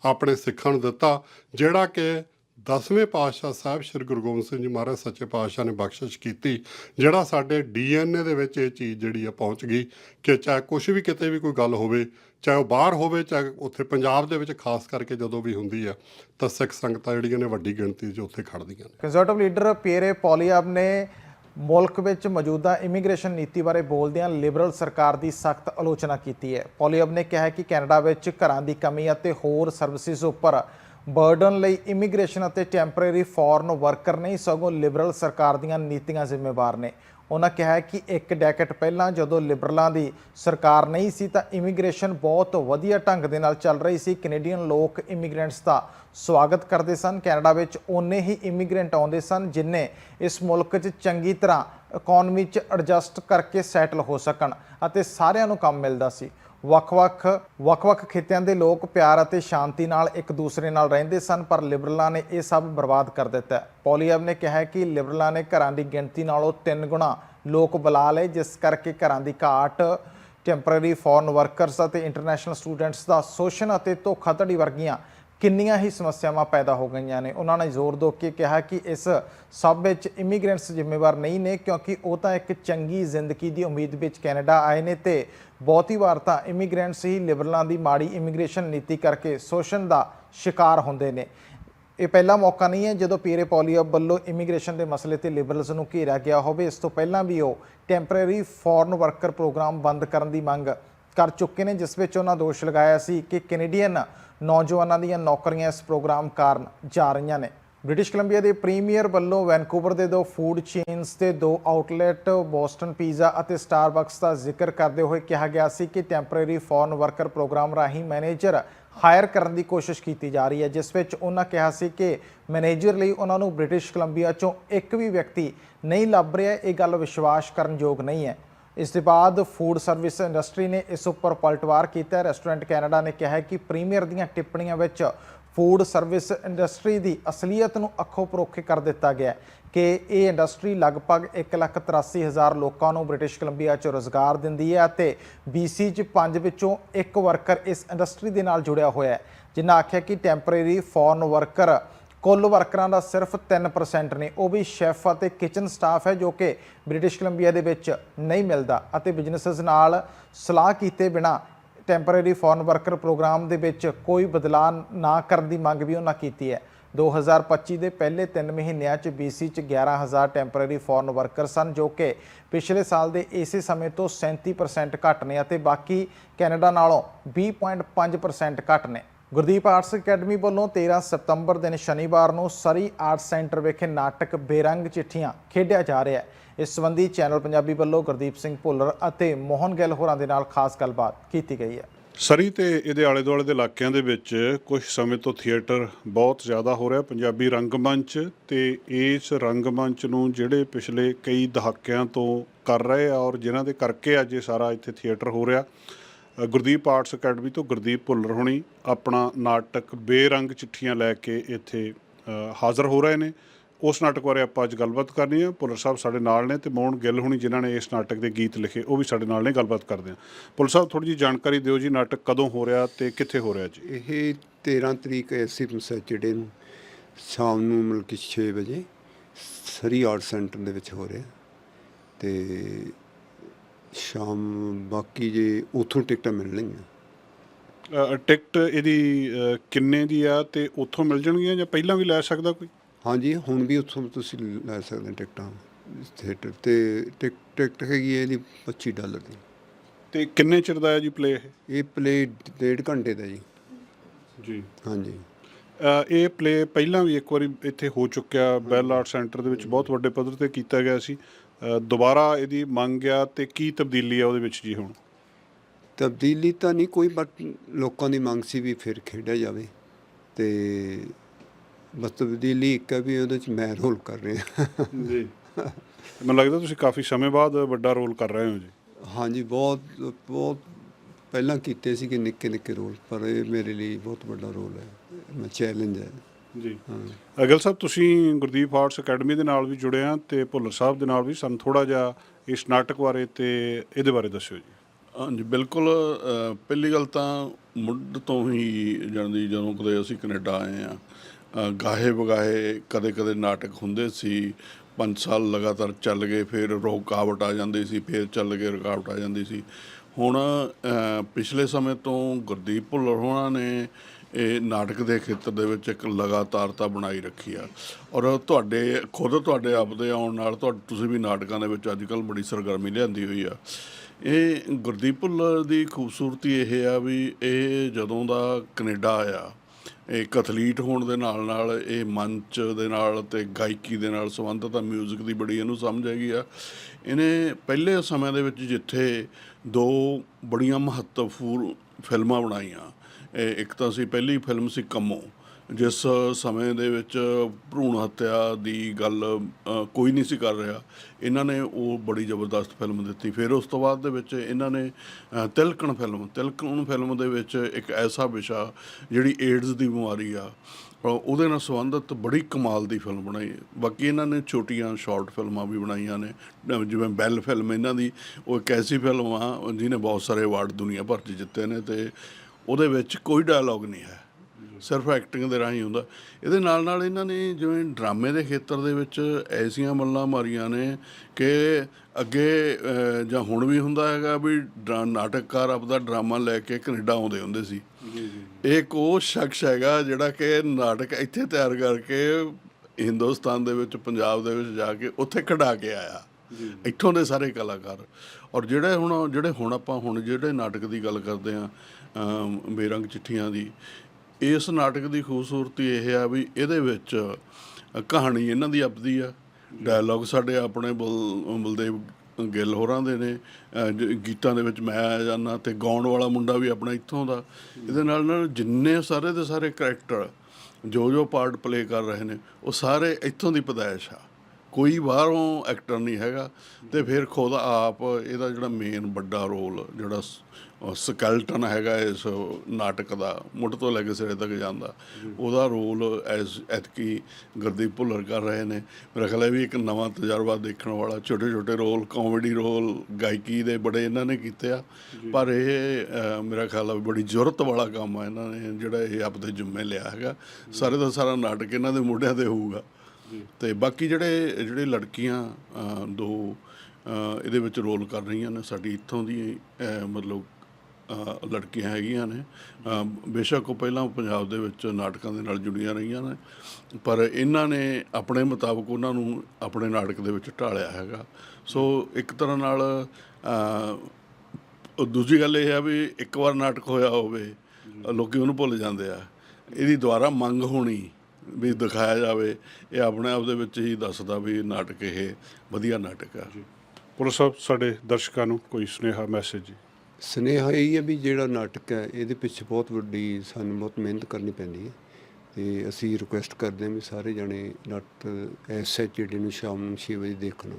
ਆਪਣੇ ਸਿੱਖਾਂ ਨੂੰ ਦਿੱਤਾ, ਜਿਹੜਾ ਕਿ ਦਸਵੇਂ ਪਾਤਸ਼ਾਹ ਸਾਹਿਬ ਸ੍ਰੀ ਗੁਰੂ ਗੋਬਿੰਦ ਸਿੰਘ ਜੀ ਮਹਾਰਾਜ ਸੱਚੇ ਪਾਤਸ਼ਾਹ ਨੇ ਬਖਸ਼ਿਸ਼ ਕੀਤੀ, ਜਿਹੜਾ ਸਾਡੇ ਡੀਐਨਏ ਦੇ ਵਿੱਚ ਇਹ ਚੀਜ਼ ਜਿਹੜੀ ਆ ਪਹੁੰਚ ਗਈ ਕਿ ਚਾਹੇ ਕੁਝ ਵੀ ਕਿਤੇ ਵੀ ਕੋਈ ਗੱਲ ਹੋਵੇ, ਚਾਹੇ ਉਹ ਬਾਹਰ ਹੋਵੇ, ਚਾਹੇ ਉੱਥੇ ਪੰਜਾਬ ਦੇ ਵਿੱਚ ਖਾਸ ਕਰਕੇ ਜਦੋਂ ਵੀ ਹੁੰਦੀ ਆ, ਤਾਂ ਸਿੱਖ ਸੰਗਤਾਂ ਜਿਹੜੀਆਂ ਨੇ ਵੱਡੀ ਗਿਣਤੀ 'ਚ ਉੱਥੇ ਖੜਦੀਆਂ ਨੇ। ਕੰਜ਼ਰਵੇਟਿਵ ਲੀਡਰ ਪੀਅਰੇ ਪੋਲੀਅਬ ਨੇ ਮੁਲਕ ਵਿੱਚ ਮੌਜੂਦਾ ਇਮੀਗ੍ਰੇਸ਼ਨ ਨੀਤੀ ਬਾਰੇ ਬੋਲਦਿਆਂ ਲਿਬਰਲ ਸਰਕਾਰ ਦੀ ਸਖਤ ਆਲੋਚਨਾ ਕੀਤੀ ਹੈ। ਪੋਲੀਅਬ ਨੇ ਕਿਹਾ ਕਿ ਕੈਨੇਡਾ ਵਿੱਚ ਘਰਾਂ ਦੀ ਕਮੀ ਅਤੇ ਹੋਰ ਸਰਵਿਸਿਜ਼ ਉੱਪਰ ਬਰਡਨ ਲਈ ਇਮੀਗ੍ਰੇਸ਼ਨ ਅਤੇ ਟੈਂਪਰੇਰੀ ਫੋਰਨ ਵਰਕਰ ਨਹੀਂ, ਸਗੋਂ ਲਿਬਰਲ ਸਰਕਾਰ ਦੀਆਂ ਨੀਤੀਆਂ ਜ਼ਿੰਮੇਵਾਰ ਨੇ। ਉਹਨਾਂ ਕਿਹਾ ਕਿ ਇੱਕ ਡੈਕਟ ਪਹਿਲਾਂ ਜਦੋਂ ਲਿਬਰਲਾਂ ਦੀ ਸਰਕਾਰ ਨਹੀਂ ਸੀ ਤਾਂ ਇਮੀਗ੍ਰੇਸ਼ਨ ਬਹੁਤ ਵਧੀਆ ਢੰਗ ਦੇ ਨਾਲ ਚੱਲ ਰਹੀ ਸੀ। ਕੈਨੇਡੀਅਨ ਲੋਕ ਇਮੀਗ੍ਰੈਂਟਸ ਦਾ ਸਵਾਗਤ ਕਰਦੇ ਸਨ। ਕੈਨੇਡਾ ਵਿੱਚ ਓਨੇ ਹੀ ਇਮੀਗ੍ਰੈਂਟ ਆਉਂਦੇ ਸਨ ਜਿਨਨੇ ਇਸ ਮੁਲਕ 'ਚ ਚੰਗੀ ਤਰ੍ਹਾਂ ਇਕਨੋਮੀ 'ਚ ਐਡਜਸਟ ਕਰਕੇ ਸੈਟਲ ਹੋ ਸਕਣ ਅਤੇ ਸਾਰਿਆਂ ਨੂੰ ਕੰਮ ਮਿਲਦਾ ਸੀ। ਵੱਖ-ਵੱਖ ਵੱਖ-ਵੱਖ ਖਿੱਤਿਆਂ ਦੇ ਲੋਕ ਪਿਆਰ ਅਤੇ ਸ਼ਾਂਤੀ ਨਾਲ ਇੱਕ ਦੂਸਰੇ ਨਾਲ ਰਹਿੰਦੇ ਸਨ, ਪਰ ਲਿਬਰਲਾਂ ਨੇ ਇਹ ਸਭ ਬਰਬਾਦ ਕਰ ਦਿੱਤਾ ਹੈ। ਨੇ ਕਿਹਾ ਕਿ ਲਿਬਰਲਾਂ ਨੇ ਘਰਾਂ ਦੀ ਗਿਣਤੀ ਨਾਲੋਂ ਤਿੰਨ ਗੁਣਾ ਲੋਕ ਬੁਲਾ ਲਏ, ਜਿਸ ਕਰਕੇ ਘਰਾਂ ਦੀ ਘਾਟ ਟੈਂਪਰੇਰੀ ਫੋਰਨ ਵਰਕਰਸ ਅਤੇ ਇੰਟਰਨੈਸ਼ਨਲ ਸਟੂਡੈਂਟਸ ਦਾ ਸ਼ੋਸ਼ਣ ਅਤੇ ਧੋਖਾਧੜੀ ਵਰਗੀਆਂ ਕਿੰਨੀਆਂ ਹੀ ਸਮੱਸਿਆਵਾਂ ਪੈਦਾ ਹੋ ਗਈਆਂ ਨੇ ਉਹਨਾਂ ਨੇ ਜ਼ੋਰ ਦੋ ਕੇ ਕਿਹਾ ਕਿ ਇਸ ਸਭ ਵਿੱਚ ਇਮੀਗ੍ਰੈਂਟਸ ਜ਼ਿੰਮੇਵਾਰ ਨਹੀਂ ਨੇ, ਕਿਉਂਕਿ ਉਹ ਤਾਂ ਇੱਕ ਚੰਗੀ ਜ਼ਿੰਦਗੀ ਦੀ ਉਮੀਦ ਵਿੱਚ ਕੈਨੇਡਾ ਆਏ ਨੇ ਤੇ ਬਹੁਤੀ ਵਾਰ ਤਾਂ ਇਮੀਗ੍ਰੈਂਟਸ ਹੀ ਲਿਬਰਲਾਂ ਦੀ ਮਾੜੀ ਇਮੀਗ੍ਰੇਸ਼ਨ ਨੀਤੀ ਕਰਕੇ ਸ਼ੋਸ਼ਣ ਦਾ ਸ਼ਿਕਾਰ ਹੁੰਦੇ ਨੇ। ਇਹ ਪਹਿਲਾ ਮੌਕਾ ਨਹੀਂ ਹੈ ਜਦੋਂ ਪੀਰੇ ਪੋਲੀਅਬ ਵੱਲੋਂ ਇਮੀਗ੍ਰੇਸ਼ਨ ਦੇ ਮਸਲੇ ਤੇ ਲਿਬਰਲਸ ਨੂੰ ਘੇਰਿਆ ਗਿਆ ਹੋਵੇ। ਇਸ ਤੋਂ ਪਹਿਲਾਂ ਵੀ ਉਹ ਟੈਂਪਰੇਰੀ ਫੋਰਨ ਵਰਕਰ ਪ੍ਰੋਗਰਾਮ ਬੰਦ ਕਰਨ ਦੀ ਮੰਗ ਕਰ ਚੁੱਕੇ ਨੇ, ਜਿਸ ਵਿੱਚ ਉਹਨਾਂ ਦੋਸ਼ ਲਗਾਇਆ ਸੀ ਕਿ ਕੈਨੇਡੀਅਨ ਨੌਜਵਾਨਾਂ ਦੀਆਂ ਨੌਕਰੀਆਂ ਇਸ ਪ੍ਰੋਗਰਾਮ ਕਾਰਨ ਜਾ ਰਹੀਆਂ ਨੇ। ਬ੍ਰਿਟਿਸ਼ ਕੋਲੰਬੀਆ ਦੇ ਪ੍ਰੀਮੀਅਰ ਵੱਲੋਂ ਵੈਨਕੂਵਰ ਦੇ ਦੋ ਫੂਡ ਚੇਨਸ ਤੇ ਦੋ ਆਊਟਲੈਟ, ਬੋਸਟਨ ਪੀਜ਼ਾ ਅਤੇ ਸਟਾਰਬਕਸ ਦਾ ਜ਼ਿਕਰ ਕਰਦੇ ਹੋਏ ਕਿਹਾ ਗਿਆ ਸੀ ਕਿ ਟੈਂਪਰੇਰੀ ਫੋਰਨ ਵਰਕਰ ਪ੍ਰੋਗਰਾਮ ਰਾਹੀਂ ਮੈਨੇਜਰ ਹਾਇਰ ਕਰਨ ਦੀ ਕੋਸ਼ਿਸ਼ ਕੀਤੀ ਜਾ ਰਹੀ ਹੈ, ਜਿਸ ਵਿੱਚ ਉਹਨਾਂ ਕਿਹਾ ਸੀ ਕਿ ਮੈਨੇਜਰ ਲਈ ਉਹਨਾਂ ਨੂੰ ਬ੍ਰਿਟਿਸ਼ ਕੋਲੰਬੀਆ ਚੋਂ ਇੱਕ ਵੀ ਵਿਅਕਤੀ ਨਹੀਂ ਲੱਭ ਰਿਹਾ, ਇਹ ਗੱਲ ਵਿਸ਼ਵਾਸ ਕਰਨ ਯੋਗ ਨਹੀਂ ਹੈ। ਇਸ ਦੇ ਬਾਅਦ ਫੂਡ ਸਰਵਿਸ ਇੰਡਸਟਰੀ ਨੇ ਇਸ ਉੱਪਰ ਪਲਟਵਾਰ ਕੀਤਾ। ਹੈ ਰੈਸਟੋਰੈਂਟ ਕੈਨੇਡਾ ਨੇ ਕਿਹਾ ਹੈ ਕਿ ਪ੍ਰੀਮੀਅਰ ਦੀਆਂ ਟਿੱਪਣੀਆਂ ਵਿੱਚ ਫੂਡ ਸਰਵਿਸ ਇੰਡਸਟਰੀ ਦੀ ਅਸਲੀਅਤ ਨੂੰ ਅੱਖੋਂ ਪਰੋਖੇ ਕਰ ਦਿੱਤਾ ਗਿਆ ਕਿ ਇਹ ਇੰਡਸਟਰੀ ਲਗਭਗ 183000 ਲੋਕਾਂ ਨੂੰ ਬ੍ਰਿਟਿਸ਼ ਕੋਲੰਬੀਆ 'ਚ ਰੋਜ਼ਗਾਰ ਦਿੰਦੀ ਹੈ ਅਤੇ BC 'ਚ ਪੰਜ ਵਿੱਚੋਂ ਇੱਕ ਵਰਕਰ ਇਸ ਇੰਡਸਟਰੀ ਦੇ ਨਾਲ ਜੁੜਿਆ ਹੋਇਆ ਹੈ, ਜਿਨ੍ਹਾਂ ਆਖਿਆ ਕਿ ਟੈਂਪਰੇਰੀ ਫੋਰਨ ਵਰਕਰ ਕੁੱਲ ਵਰਕਰਾਂ ਦਾ ਸਿਰਫ 3% ਨੇ। ਉਹ ਵੀ ਸ਼ੈਫ ਅਤੇ ਕਿਚਨ ਸਟਾਫ ਹੈ ਜੋ ਕਿ ਬ੍ਰਿਟਿਸ਼ ਕੋਲੰਬੀਆ ਦੇ ਵਿੱਚ ਨਹੀਂ ਮਿਲਦਾ ਅਤੇ ਬਿਜ਼ਨੈਸਸ ਨਾਲ ਸਲਾਹ ਕੀਤੇ ਬਿਨਾ ਟੈਂਪਰੇਰੀ ਫੋਰਨ ਵਰਕਰ ਪ੍ਰੋਗਰਾਮ ਦੇ ਵਿੱਚ ਕੋਈ ਬਦਲਾਅ ਨਾ ਕਰਨ ਦੀ ਮੰਗ ਵੀ ਉਹਨਾਂ ਕੀਤੀ ਹੈ। 2025 ਦੇ ਪਹਿਲੇ 3 ਮਹੀਨਿਆਂ 'ਚ BC 'ਚ 11000 ਟੈਂਪਰੇਰੀ ਫੋਰਨ ਵਰਕਰ ਸਨ, ਜੋ ਕਿ ਪਿਛਲੇ ਸਾਲ ਦੇ ਇਸੇ ਸਮੇਂ ਤੋਂ 37% ਘੱਟ ਨੇ ਅਤੇ ਬਾਕੀ ਕੈਨੇਡਾ ਨਾਲੋਂ 20.5% ਘੱਟ ਨੇ। ਗੁਰਦੀਪ ਆਰਟਸ ਅਕੈਡਮੀ ਵੱਲੋਂ 13 ਸਤੰਬਰ ਦਿਨ ਸ਼ਨੀਵਾਰ ਨੂੰ ਸਰੀ ਆਰਟ ਸੈਂਟਰ ਵਿਖੇ ਨਾਟਕ ਬੇਰੰਗ ਚਿੱਠੀਆਂ ਖੇਡਿਆ ਜਾ ਰਿਹਾ ਹੈ। ਇਸ ਸੰਬੰਧੀ ਚੈਨਲ ਪੰਜਾਬੀ ਵੱਲੋਂ ਗੁਰਦੀਪ ਸਿੰਘ ਭੁੱਲਰ ਅਤੇ ਮੋਹਨ ਗਿੱਲ ਹੋਰਾਂ ਦੇ ਨਾਲ ਖਾਸ ਗੱਲਬਾਤ ਕੀਤੀ ਗਈ ਹੈ। ਸਰੀ ਤੇ ਇਹਦੇ ਆਲੇ ਦੁਆਲੇ ਦੇ ਇਲਾਕਿਆਂ ਦੇ ਵਿੱਚ ਕੁਝ ਸਮੇਂ ਤੋਂ ਥੀਏਟਰ ਬਹੁਤ ਜ਼ਿਆਦਾ ਹੋ ਰਿਹਾ ਪੰਜਾਬੀ ਰੰਗਮੰਚ ਤੇ ਇਸ ਰੰਗਮੰਚ ਨੂੰ ਜਿਹੜੇ ਪਿਛਲੇ ਕਈ ਦਹਾਕਿਆਂ ਤੋਂ ਕਰ ਰਹੇ ਆ ਔਰ ਜਿਨ੍ਹਾਂ ਦੇ ਕਰਕੇ ਅੱਜ ਇਹ ਸਾਰਾ ਇੱਥੇ ਥੀਏਟਰ ਹੋ ਰਿਹਾ। ਗੁਰਦੀਪ ਆਰਟਸ ਅਕੈਡਮੀ ਤੋਂ ਗੁਰਦੀਪ ਭੁੱਲਰ ਹੋਣੀ ਆਪਣਾ ਨਾਟਕ ਬੇਰੰਗ ਚਿੱਠੀਆਂ ਲੈ ਕੇ ਇੱਥੇ ਹਾਜ਼ਰ ਹੋ ਰਹੇ ਨੇ। ਉਸ ਨਾਟਕ ਬਾਰੇ ਆਪਾਂ ਅੱਜ ਗੱਲਬਾਤ ਕਰਨੀ ਹੈ ਭੁੱਲਰ ਸਾਹਿਬ ਸਾਡੇ ਨਾਲ ਨੇ ਤੇ ਮੋਹਨ ਗਿੱਲ ਹੋਣੀ ਜਿਨ੍ਹਾਂ ਨੇ ਇਸ ਨਾਟਕ ਦੇ ਗੀਤ ਲਿਖੇ, ਉਹ ਵੀ ਸਾਡੇ ਨਾਲ ਨੇ, ਗੱਲਬਾਤ ਕਰਦੇ ਹਾਂ ਭੁੱਲਰ ਸਾਹਿਬ ਥੋੜੀ ਜਿਹੀ ਜਾਣਕਾਰੀ ਦਿਓ ਜੀ, ਨਾਟਕ ਕਦੋਂ ਹੋ ਰਿਹਾ ਤੇ ਕਿੱਥੇ ਹੋ ਰਿਹਾ ਜੀ? ਇਹ 13 ਤਰੀਕ ਐਸੀ ਸੈਚਰਡੇ ਨੂੰ ਸ਼ਾਮ ਨੂੰ, ਮਤਲਬ ਕਿ 6 ਵਜੇ, ਸਰੀ ਆਰਟ ਸੈਂਟਰ ਦੇ ਵਿੱਚ ਹੋ ਰਿਹਾ। ਤੇ ਸ਼ਾਮ ਬਾਕੀ ਜੇ ਉਥੋਂ ਟਿਕਟਾਂ ਮਿਲਣਗੀਆਂ ਅ, ਟਿਕਟ ਇਹਦੀ ਅ, ਕਿੰਨੇ ਦੀ ਆ ਤੇ ਉੱਥੋਂ ਮਿਲ ਜਾਣਗੀਆਂ ਜਾਂ ਪਹਿਲਾਂ ਵੀ ਲੈ ਸਕਦਾ ਕੋਈ? ਹਾਂਜੀ ਹੁਣ ਵੀ ਉੱਥੋਂ ਤੁਸੀਂ ਲੈ ਸਕਦੇ ਹੋ ਟਿਕਟਾਂ। ਥੀਏਟਰ ਤੇ ਟਿਕ- ਟਿਕਟ ਹੈਗੀ ਹੈ ਇਹਦੀ 25 ਡਾਲਰ ਦੀ। ਤੇ ਕਿੰਨੇ ਚਿਰ ਦਾ ਹੈ ਜੀ ਪਲੇ ਇਹ? ਇਹ ਪਲੇ ਡੇਢ ਘੰਟੇ ਦਾ ਜੀ। ਜੀ। ਹਾਂਜੀ। ਇਹ ਪਲੇ ਪਹਿਲਾਂ ਵੀ ਇੱਕ ਵਾਰੀ ਇੱਥੇ ਹੋ ਚੁੱਕਿਆ ਬੈਲ ਆਰਟ ਸੈਂਟਰ ਦੇ ਵਿੱਚ ਬਹੁਤ ਵੱਡੇ ਪੱਧਰ ਤੇ ਕੀਤਾ ਗਿਆ ਸੀ। ਦੁਬਾਰਾ ਇਹਦੀ ਮੰਗ ਆ ਤੇ ਕੀ ਤਬਦੀਲੀ ਆ ਉਹਦੇ ਵਿੱਚ ਜੀ ਹੁਣ? ਤਬਦੀਲੀ ਤਾਂ ਨਹੀਂ ਕੋਈ ਬਟ ਲੋਕਾਂ ਦੀ ਮੰਗ ਸੀ ਵੀ ਫਿਰ ਖੇਡਿਆ ਜਾਵੇ ਤੇ ਬਸ ਤਬਦੀਲੀ ਇੱਕ ਹੈ ਵੀ ਉਹਦੇ ਚ ਮੈਂ ਰੋਲ ਕਰ ਰਿਹਾ। ਜੀ। ਮੈਨੂੰ ਲੱਗਦਾ ਤੁਸੀਂ ਕਾਫੀ ਸਮੇਂ ਬਾਅਦ ਵੱਡਾ ਰੋਲ ਕਰ ਰਹੇ ਹੋ ਜੀ। ਹਾਂਜੀ ਬਹੁਤ ਬਹੁਤ ਪਹਿਲਾਂ ਕੀਤੇ ਸੀ ਕਿ ਨਿੱਕੇ ਨਿੱਕੇ ਰੋਲ ਪਰ ਇਹ ਮੇਰੇ ਲਈ ਬਹੁਤ ਵੱਡਾ ਰੋਲ ਹੈ। ਮੈਂ ਚੈਲੰਜ ਹੈ। ਜੀ। ਅਗਲ ਸਾਹਿਬ ਤੁਸੀਂ ਗੁਰਦੀਪ ਆਰਟਸ ਅਕੈਡਮੀ ਦੇ ਨਾਲ ਵੀ ਜੁੜੇ ਆ ਤੇ ਭੁੱਲਰ ਸਾਹਿਬ ਦੇ ਨਾਲ ਵੀ ਸਾਨੂੰ ਥੋੜਾ ਜਿਹਾ ਇਸ ਨਾਟਕ ਬਾਰੇ ਤੇ ਇਹਦੇ ਬਾਰੇ ਦੱਸਿਓ ਜੀ। ਹਾਂਜੀ ਬਿਲਕੁਲ ਪਹਿਲੀ ਗੱਲ ਤਾਂ ਮੁੱਢ ਤੋਂ ਹੀ ਜਾਣਦੀ ਜਦੋਂ ਕਦੇ ਅਸੀਂ ਕੈਨੇਡਾ ਆਏ ਆ ਗਾਹੇ ਵਗਾਹੇ ਕਦੇ ਕਦੇ ਨਾਟਕ ਹੁੰਦੇ ਸੀ 5 ਸਾਲ ਲਗਾਤਾਰ ਚੱਲ ਗਏ ਫਿਰ ਰੁਕਾਵਟ ਆ ਜਾਂਦੀ ਸੀ ਫਿਰ ਚੱਲ ਗਏ ਰੁਕਾਵਟ ਆ ਜਾਂਦੀ ਸੀ। ਹੁਣ ਪਿਛਲੇ ਸਮੇਂ ਤੋਂ ਗੁਰਦੀਪ ਭੁੱਲਰ ਹੋਣਾ ਨੇ ਇਹ ਨਾਟਕ ਦੇ ਖੇਤਰ ਦੇ ਵਿੱਚ ਇੱਕ ਲਗਾਤਾਰਤਾ ਬਣਾਈ ਰੱਖੀ ਆ। ਔਰ ਤੁਹਾਡੇ, ਖੁਦ ਤੁਹਾਡੇ ਆਪ ਦੇ ਆਉਣ ਨਾਲ ਤੁਹਾ ਤੁਸੀਂ ਵੀ ਨਾਟਕਾਂ ਦੇ ਵਿੱਚ ਅੱਜਕੱਲ ਬੜੀ ਸਰਗਰਮੀ ਲਿਆਂਦੀ ਹੋਈ ਆ। ਇਹ ਗੁਰਦੀਪ ਭੁੱਲਰ ਦੀ ਖੂਬਸੂਰਤੀ ਇਹ ਆ ਵੀ ਇਹ ਜਦੋਂ ਦਾ ਕੈਨੇਡਾ ਆਇਆ ਇੱਕ ਐਥਲੀਟ ਹੋਣ ਦੇ ਨਾਲ ਨਾਲ ਇਹ ਮੰਚ ਦੇ ਨਾਲ ਤੇ ਗਾਇਕੀ ਦੇ ਨਾਲ ਸੰਬੰਧਿਤ ਆ 뮤직 ਦੀ ਬੜੀ ਇਹਨੂੰ ਸਮਝ ਹੈਗੀ ਆ। ਇਹਨੇ ਪਹਿਲੇ ਸਮੇਂ ਦੇ ਵਿੱਚ ਜਿੱਥੇ ਦੋ ਬੜੀਆਂ ਮਹੱਤਵਪੂਰਨ ਫਿਲਮਾਂ ਬਣਾਈਆਂ ਇੱਕ ਤਾਂ ਸੀ ਪਹਿਲੀ ਫਿਲਮ ਸੀ ਕੰਮੋ, ਜਿਸ ਸਮੇਂ ਦੇ ਵਿੱਚ ਭਰੂਣ ਹੱਤਿਆ ਦੀ ਗੱਲ ਕੋਈ ਨਹੀਂ ਸੀ ਕਰ ਰਿਹਾ। ਇਹਨਾਂ ਨੇ ਉਹ ਬੜੀ ਜ਼ਬਰਦਸਤ ਫਿਲਮ ਦਿੱਤੀ। ਫਿਰ ਉਸ ਤੋਂ ਬਾਅਦ ਦੇ ਵਿੱਚ ਇਹਨਾਂ ਨੇ ਤਿਲਕਣ ਫਿਲਮ ਤਿਲਕਣ ਫਿਲਮ ਦੇ ਵਿੱਚ ਇੱਕ ਐਸਾ ਵਿਸ਼ਾ ਜਿਹੜੀ ਏਡਜ਼ ਦੀ ਬਿਮਾਰੀ ਆ ਉਹਦੇ ਨਾਲ ਸੰਬੰਧਿਤ ਬੜੀ ਕਮਾਲ ਦੀ ਫਿਲਮ ਬਣਾਈ। ਬਾਕੀ ਇਹਨਾਂ ਨੇ ਛੋਟੀਆਂ ਸ਼ਾਰਟ ਫਿਲਮਾਂ ਵੀ ਬਣਾਈਆਂ ਨੇ ਜਿਵੇਂ ਬੈਲ ਫਿਲਮ ਇਹਨਾਂ ਦੀ, ਉਹ ਇੱਕ ਐਸੀ ਫਿਲਮ ਆ, ਜਿਹਨੇ ਬਹੁਤ ਸਾਰੇ ਅਵਾਰਡ ਦੁਨੀਆ ਭਰ 'ਚ ਜਿੱਤੇ ਨੇ ਤੇ ਉਹਦੇ ਵਿੱਚ ਕੋਈ ਡਾਇਲੌਗ ਨਹੀਂ ਹੈ। ਸਿਰਫ ਐਕਟਿੰਗ ਦੇ ਰਾਹੀਂ ਹੁੰਦਾ। ਇਹਦੇ ਨਾਲ ਨਾਲ ਇਹਨਾਂ ਨੇ ਜਿਵੇਂ ਡਰਾਮੇ ਦੇ ਖੇਤਰ ਦੇ ਵਿੱਚ ਐਸੀਆਂ ਮੱਲਾਂ ਮਾਰੀਆਂ ਨੇ ਕਿ ਅੱਗੇ ਜਾਂ ਹੁਣ ਵੀ ਹੁੰਦਾ ਹੈਗਾ ਵੀ ਨਾਟਕਕਾਰ ਆਪਦਾ ਡਰਾਮਾ ਲੈ ਕੇ ਕੈਨੇਡਾ ਆਉਂਦੇ ਹੁੰਦੇ ਸੀ। ਇਹ ਇੱਕ ਉਹ ਸ਼ਖਸ ਹੈਗਾ ਜਿਹੜਾ ਕਿ ਨਾਟਕ ਇੱਥੇ ਤਿਆਰ ਕਰਕੇ ਹਿੰਦੁਸਤਾਨ ਦੇ ਵਿੱਚ ਪੰਜਾਬ ਦੇ ਵਿੱਚ ਜਾ ਕੇ ਉੱਥੇ ਕਢਾ ਕੇ ਆਇਆ। ਇੱਥੋਂ ਦੇ ਸਾਰੇ ਕਲਾਕਾਰ। ਔਰ ਜਿਹੜੇ ਹੁਣ ਜਿਹੜੇ ਹੁਣ ਆਪਾਂ ਹੁਣ ਜਿਹੜੇ ਨਾਟਕ ਦੀ ਗੱਲ ਕਰਦੇ ਆ ਬੇਰੰਗ ਚਿੱਠੀਆਂ ਦੀ, ਇਸ ਨਾਟਕ ਦੀ ਖੂਬਸੂਰਤੀ ਇਹ ਆ ਵੀ ਇਹਦੇ ਵਿੱਚ ਕਹਾਣੀ ਇਹਨਾਂ ਦੀ ਆਪਦੀ ਆ। ਡਾਇਲੌਗ ਸਾਡੇ ਆਪਣੇ ਬਲ- ਬਲਦੇਵ ਗਿੱਲ ਹੋਰਾਂ ਦੇ ਨੇ ਗੀਤਾਂ ਦੇ ਵਿੱਚ ਮੈਂ ਆ ਜਾਂਦਾ ਤੇ ਗਾਉਣ ਵਾਲਾ ਮੁੰਡਾ ਵੀ ਆਪਣਾ ਇੱਥੋਂ ਦਾ। ਇਹਦੇ ਨਾਲ ਨਾਲ ਜਿੰਨੇ ਸਾਰੇ ਦੇ ਸਾਰੇ ਕਰੈਕਟਰ ਜੋ ਜੋ ਪਾਰਟ ਪਲੇ ਕਰ ਰਹੇ ਨੇ, ਉਹ ਸਾਰੇ ਇੱਥੋਂ ਦੀ ਪਦਾਇਸ਼ ਆ। ਕੋਈ ਬਾਹਰੋਂ ਐਕਟਰ ਨਹੀਂ ਹੈਗਾ ਤੇ ਫਿਰ ਖੁਦ ਆਪ ਇਹਦਾ ਜਿਹੜਾ ਮੇਨ ਵੱਡਾ ਰੋਲ ਜਿਹੜਾ ਸਕੈਲਟਨ ਹੈਗਾ ਇਸ ਨਾਟਕ ਦਾ ਮੁੱਢ ਤੋਂ ਲੈ ਕੇ ਸਿਰੇ ਤੱਕ ਜਾਂਦਾ ਉਹਦਾ ਰੋਲ ਐਸ ਐਤਕੀ ਗੁਰਦੀਪ ਭੁੱਲਰ ਕਰ ਰਹੇ ਨੇ। ਮੇਰਾ ਖਿਆਲ ਹੈ ਵੀ ਇੱਕ ਨਵਾਂ ਤਜਰਬਾ ਦੇਖਣ ਵਾਲਾ ਛੋਟੇ ਛੋਟੇ ਰੋਲ ਕਾਮੇਡੀ ਰੋਲ ਗਾਇਕੀ ਦੇ ਬੜੇ ਇਹਨਾਂ ਨੇ ਕੀਤੇ ਆ। ਪਰ ਇਹ ਮੇਰਾ ਖਿਆਲ ਹੈ ਬੜੀ ਜ਼ਰੂਰਤ ਵਾਲਾ ਕੰਮ ਆ ਇਹਨਾਂ ਨੇ ਜਿਹੜਾ ਇਹ ਆਪਦੇ ਜ਼ਿੰਮੇ ਲਿਆ ਹੈਗਾ। ਸਾਰੇ ਦਾ ਸਾਰਾ ਨਾਟਕ ਇਹਨਾਂ ਦੇ ਮੋਢਿਆਂ ਤੇ ਹੋਊਗਾ। ਤੇ ਬਾਕੀ ਜਿਹੜੇ ਜਿਹੜੇ ਲੜਕੀਆਂ ਦੋ ਇਹਦੇ ਵਿੱਚ ਰੋਲ ਕਰ ਰਹੀਆਂ ਨੇ, ਸਾਡੀ ਇੱਥੋਂ ਦੀ ਮਤਲਬ ਲੜਕੀਆਂ ਹੈਗੀਆਂ ਨੇ। ਬੇਸ਼ੱਕ ਉਹ ਪਹਿਲਾਂ ਪੰਜਾਬ ਦੇ ਵਿੱਚ ਨਾਟਕਾਂ ਦੇ ਨਾਲ ਜੁੜੀਆਂ ਰਹੀਆਂ ਨੇ, ਪਰ ਇਹਨਾਂ ਨੇ ਆਪਣੇ ਮੁਤਾਬਕ ਉਹਨਾਂ ਨੂੰ ਆਪਣੇ ਨਾਟਕ ਦੇ ਵਿੱਚ ਢਾਲਿਆ ਹੈਗਾ। ਸੋ ਇੱਕ ਤਰ੍ਹਾਂ ਨਾਲ ਦੂਜੀ ਗੱਲ ਇਹ ਹੈ ਵੀ ਇੱਕ ਵਾਰ ਨਾਟਕ ਹੋਇਆ ਹੋਵੇ, ਲੋਕੀ ਉਹਨੂੰ ਭੁੱਲ ਜਾਂਦੇ ਆ। ਇਹਦੀ ਦੁਆਰਾ ਮੰਗ ਹੋਣੀ ਵੀ ਦਿਖਾਇਆ ਜਾਵੇ ਇਹ ਆਪਣੇ ਆਪ ਦੇ ਵਿੱਚ ਹੀ ਦੱਸਦਾ ਵੀ ਨਾਟਕ ਇਹ ਵਧੀਆ ਨਾਟਕ ਆ। ਪੁਲਿਸ ਸਾਹਿਬ ਸਾਡੇ ਦਰਸ਼ਕਾਂ ਨੂੰ ਕੋਈ ਸੁਨੇਹਾ ਮੈਸੇਜ? ਜੀ ਸਨੇਹਾ ਇਹ ਹੈ ਵੀ ਜਿਹੜਾ ਨਾਟਕ ਹੈ ਇਹਦੇ ਪਿੱਛੇ ਬਹੁਤ ਵੱਡੀ ਸਾਨੂੰ ਬਹੁਤ ਮਿਹਨਤ ਕਰਨੀ ਪੈਂਦੀ ਹੈ। ਤੇ ਅਸੀਂ ਰਿਕੁਐਸਟ ਕਰਦੇ ਹਾਂ ਵੀ ਸਾਰੇ ਜਣੇ ਨਾਟਕ ਐਸ ਐਚ ਡੀ ਨੂੰ ਸ਼ਾਮ ਨੂੰ 6 ਵਜੇ ਦੇਖਣ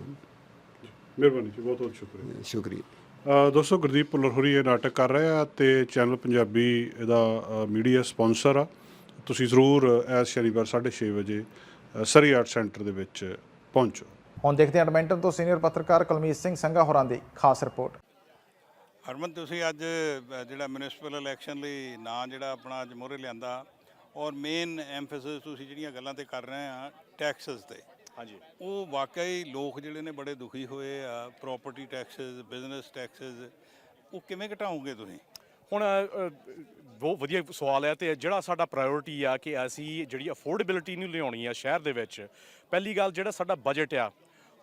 ਮਿਹਰਬਾਨੀ ਜੀ ਬਹੁਤ ਬਹੁਤ ਸ਼ੁਕਰੀਆ। ਸ਼ੁਕਰੀਆ ਦੋਸਤੋ ਗੁਰਦੀਪ ਭੁੱਲਰ ਹੋਰੀ ਇਹ ਨਾਟਕ ਕਰ ਰਹੇ ਆ ਤੇ ਚੈਨਲ ਪੰਜਾਬੀ ਇਹਦਾ ਮੀਡੀਆ ਸਪਾਂਸਰ ਆ। ਤੁਸੀਂ ਜ਼ਰੂਰ ਐਸ ਸ਼ਨੀਵਾਰ 6:30 ਵਜੇ ਸਰੀ ਆਰਟ ਸੈਂਟਰ ਦੇ ਵਿੱਚ ਪਹੁੰਚੋ। ਹੁਣ ਦੇਖਦੇ ਹਾਂ ਐਡਮਿੰਟਨ ਤੋਂ ਸੀਨੀਅਰ ਪੱਤਰਕਾਰ ਕੁਲਮੀਤ ਸਿੰਘ ਸੰਘਾ ਹੋਰਾਂ ਦੀ ਖਾਸ ਰਿਪੋਰਟ। ਹਰਮਨ ਤੁਸੀਂ ਅੱਜ ਜਿਹੜਾ ਮਿਊਨਿਸਪਲ ਇਲੈਕਸ਼ਨ ਲਈ ਨਾਂ ਜਿਹੜਾ ਆਪਣਾ ਅੱਜ ਮੋਹਰੇ ਲਿਆਂਦਾ ਔਰ ਮੇਨ ਐਮਫੈਸਿਸ ਤੁਸੀਂ ਜਿਹੜੀਆਂ ਗੱਲਾਂ ਤੇ ਕਰ ਰਹੇ ਆ ਟੈਕਸਸ ਤੇ। ਹਾਂਜੀ। ਉਹ ਵਾਕਈ ਲੋਕ ਜਿਹੜੇ ਨੇ ਬੜੇ ਦੁਖੀ ਹੋਏ ਆ ਪ੍ਰਾਪਰਟੀ ਟੈਕਸਸ ਬਿਜ਼ਨਸ ਟੈਕਸਸ ਉਹ ਕਿਵੇਂ ਘਟਾਓਗੇ ਤੁਸੀਂ? ਹੁਣ ਬਹੁਤ ਵਧੀਆ ਸਵਾਲ ਹੈ ਤੇ ਜਿਹੜਾ ਸਾਡਾ ਪ੍ਰਾਇੋਰਟੀ ਆ ਕਿ ਅਸੀਂ ਜਿਹੜੀ ਅਫੋਰਡੇਬਿਲਟੀ ਨੂੰ ਲਿਆਉਣੀ ਆ ਸ਼ਹਿਰ ਦੇ ਵਿੱਚ, ਪਹਿਲੀ ਗੱਲ ਜਿਹੜਾ ਸਾਡਾ ਬਜਟ ਆ,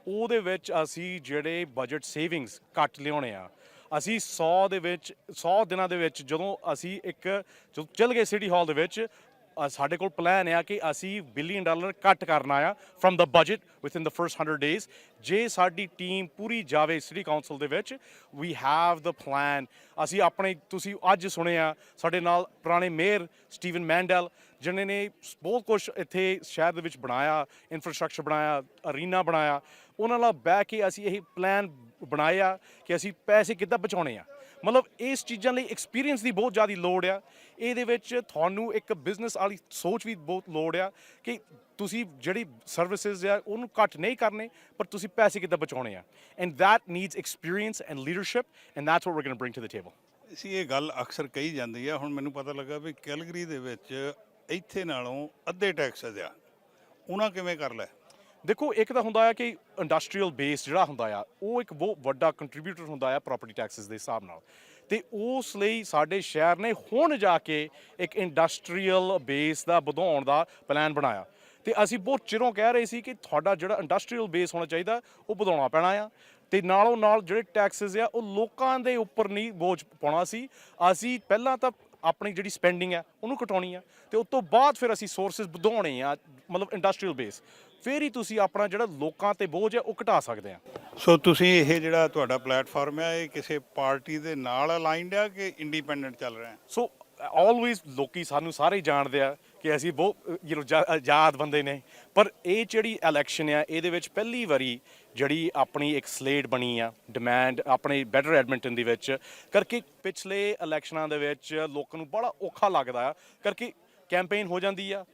ਉਹਦੇ ਵਿੱਚ ਅਸੀਂ ਜਿਹੜੇ ਬਜਟ ਸੇਵਿੰਗਸ ਘੱਟ ਲਿਆਉਣੇ ਆ। ਅਸੀਂ 100 ਦੇ ਵਿੱਚ 100 ਦਿਨਾਂ ਦੇ ਵਿੱਚ ਜਦੋਂ ਅਸੀਂ ਇੱਕ, ਜਦੋਂ ਚੱਲ ਗਏ ਸਿਟੀ ਹਾਲ ਦੇ ਵਿੱਚ ਸਾਡੇ ਕੋਲ ਪਲਾਨ ਆ ਕਿ ਅਸੀਂ ਬਿਲੀਅਨ ਡਾਲਰ ਕੱਟ ਕਰਨਾ ਆ firm the budget within the first 100 days ਜੇ ਸਾਡੀ ਟੀਮ ਪੂਰੀ ਜਾਵੇ ਸਿਟੀ ਕਾਉਂਸਲ ਦੇ ਵਿੱਚ ਵੀ ਹੈਵ ਦਾ ਪਲਾਨ ਅਸੀਂ ਆਪਣੇ, ਤੁਸੀਂ ਅੱਜ ਸੁਣਿਆ, ਸਾਡੇ ਨਾਲ ਪੁਰਾਣੇ ਮੇਅਰ ਸਟੀਵਨ ਮੈਂਡਲ ਜਿਨ੍ਹਾਂ ਨੇ ਬਹੁਤ ਕੁਝ ਇੱਥੇ ਸ਼ਹਿਰ ਦੇ ਵਿੱਚ ਬਣਾਇਆ ਇਨਫਰਾਸਟ੍ਰਕਚਰ ਬਣਾਇਆ ਅਰੀਨਾ ਬਣਾਇਆ। ਉਹਨਾਂ ਨਾਲ ਬਹਿ ਕੇ ਅਸੀਂ ਇਹ ਪਲਾਨ ਬਣਾਇਆ ਕਿ ਅਸੀਂ ਪੈਸੇ ਕਿੱਦਾਂ ਬਚਾਉਣੇ ਆ। ਮਤਲਬ ਇਸ ਚੀਜ਼ਾਂ ਲਈ ਐਕਸਪੀਰੀਅੰਸ ਦੀ ਬਹੁਤ ਜ਼ਿਆਦਾ ਲੋੜ ਆ। ਇਹਦੇ ਵਿੱਚ ਤੁਹਾਨੂੰ ਇੱਕ ਬਿਜ਼ਨਸ ਵਾਲੀ ਸੋਚ ਵੀ ਬਹੁਤ ਲੋੜ ਆ ਕਿ ਤੁਸੀਂ ਜਿਹੜੀ ਸਰਵਿਸਿਜ਼ ਆ, ਉਹਨੂੰ ਘੱਟ ਨਹੀਂ ਕਰਨੇ, ਪਰ ਤੁਸੀਂ ਪੈਸੇ ਕਿੱਦਾਂ ਬਚਾਉਣੇ ਆ। And that needs experience and leadership and that's what we're going to bring to the table. ਅਸੀਂ ਇਹ ਗੱਲ ਅਕਸਰ ਕਹੀ ਜਾਂਦੀ ਆ। ਹੁਣ ਮੈਨੂੰ ਪਤਾ ਲੱਗਾ ਵੀ ਕੈਲਗਰੀ ਦੇ ਵਿੱਚ ਇੱਥੇ ਨਾਲੋਂ ਅੱਧੇ ਟੈਕਸ ਆ। ਉਹਨਾਂ ਕਿਵੇਂ ਕਰ ਲੈ? ਦੇਖੋ, ਇੱਕ ਤਾਂ ਹੁੰਦਾ ਆ ਕਿ ਇੰਡਸਟਰੀਅਲ ਬੇਸ ਜਿਹੜਾ ਹੁੰਦਾ ਆ, ਉਹ ਇੱਕ ਬਹੁਤ ਵੱਡਾ ਕੰਟਰੀਬਿਊਟਰ ਹੁੰਦਾ ਆ ਪ੍ਰਾਪਰਟੀ ਟੈਕਸਸ ਦੇ ਹਿਸਾਬ ਨਾਲ। ਤੇ ਉਸ ਲਈ ਸਾਡੇ ਸ਼ਹਿਰ ਨੇ ਹੁਣ ਜਾ ਕੇ ਇੱਕ ਇੰਡਸਟਰੀਅਲ ਬੇਸ ਦਾ ਵਧਾਉਣ ਦਾ ਪਲਾਨ ਬਣਾਇਆ। ਤੇ ਅਸੀਂ ਬਹੁਤ ਚਿਰੋਂ ਕਹਿ ਰਹੇ ਸੀ ਕਿ ਤੁਹਾਡਾ ਜਿਹੜਾ ਇੰਡਸਟਰੀਅਲ ਬੇਸ ਹੋਣਾ ਚਾਹੀਦਾ, ਉਹ ਵਧਾਉਣਾ ਪੈਣਾ ਆ। ਤੇ ਨਾਲੋਂ ਨਾਲ ਜਿਹੜੇ ਟੈਕਸਸ ਆ, ਉਹ ਲੋਕਾਂ ਦੇ ਉੱਪਰ ਨਹੀਂ ਬੋਝ ਪਾਉਣਾ ਸੀ। ਅਸੀਂ ਪਹਿਲਾਂ ਤਾਂ ਆਪਣੀ ਜਿਹੜੀ ਸਪੈਂਡਿੰਗ ਹੈ ਉਹਨੂੰ ਘਟਾਉਣੀ ਆ। ਤੇ ਉਸ ਤੋਂ ਬਾਅਦ ਫਿਰ ਅਸੀਂ ਸੋਰਸਸ ਵਧਾਉਣੇ ਆ, ਮਤਲਬ ਇੰਡਸਟਰੀਅਲ ਬੇਸ ਫਿਰ ਹੀ ਤੁਸੀਂ ਆਪਣਾ ਜਿਹੜਾ ਲੋਕਾਂ ਤੇ ਬੋਝ ਹੈ ਉਹ ਘਟਾ ਸਕਦੇ ਆ। ਸੋ ਤੁਸੀਂ ਇਹ ਜਿਹੜਾ ਤੁਹਾਡਾ ਪਲੇਟਫਾਰਮ ਹੈ ਇਹ ਕਿਸੇ ਪਾਰਟੀ ਦੇ ਨਾਲ ਅਲਾਈਨਡ ਹੈ ਕਿ ਇੰਡੀਪੈਂਡੈਂਟ ਚੱਲ ਰਿਹਾ ਹੈ? ਸੋ ਆਲਵੇਜ਼ ਲੋਕੀ ਸਾਨੂੰ ਸਾਰੇ ਜਾਣਦੇ ਆ ਕਿ ਅਸੀਂ ਬਹੁਤ ਯੂ نو ਆਜ਼ਾਦ ਬੰਦੇ ਨੇ। ਪਰ ਇਹ ਜਿਹੜੀ ਇਲੈਕਸ਼ਨ ਆ ਇਹਦੇ ਵਿੱਚ ਪਹਿਲੀ ਵਾਰੀ ਜਿਹੜੀ ਆਪਣੀ ਇੱਕ ਸਲੇਟ ਬਣੀ ਆ ਡਿਮਾਂਡ ਆਪਣੇ ਬੈਟਰ ਐਡਮਿੰਟਨ ਦੇ ਵਿੱਚ ਕਰਕੇ ਪਿਛਲੇ ਇਲੈਕਸ਼ਨਾਂ ਦੇ ਵਿੱਚ ਲੋਕਾਂ ਨੂੰ ਬੜਾ ਔਖਾ ਲੱਗਦਾ ਆ ਕਰਕੇ ਕੈਂਪੇਨ ਹੋ ਜਾਂਦੀ ਆ।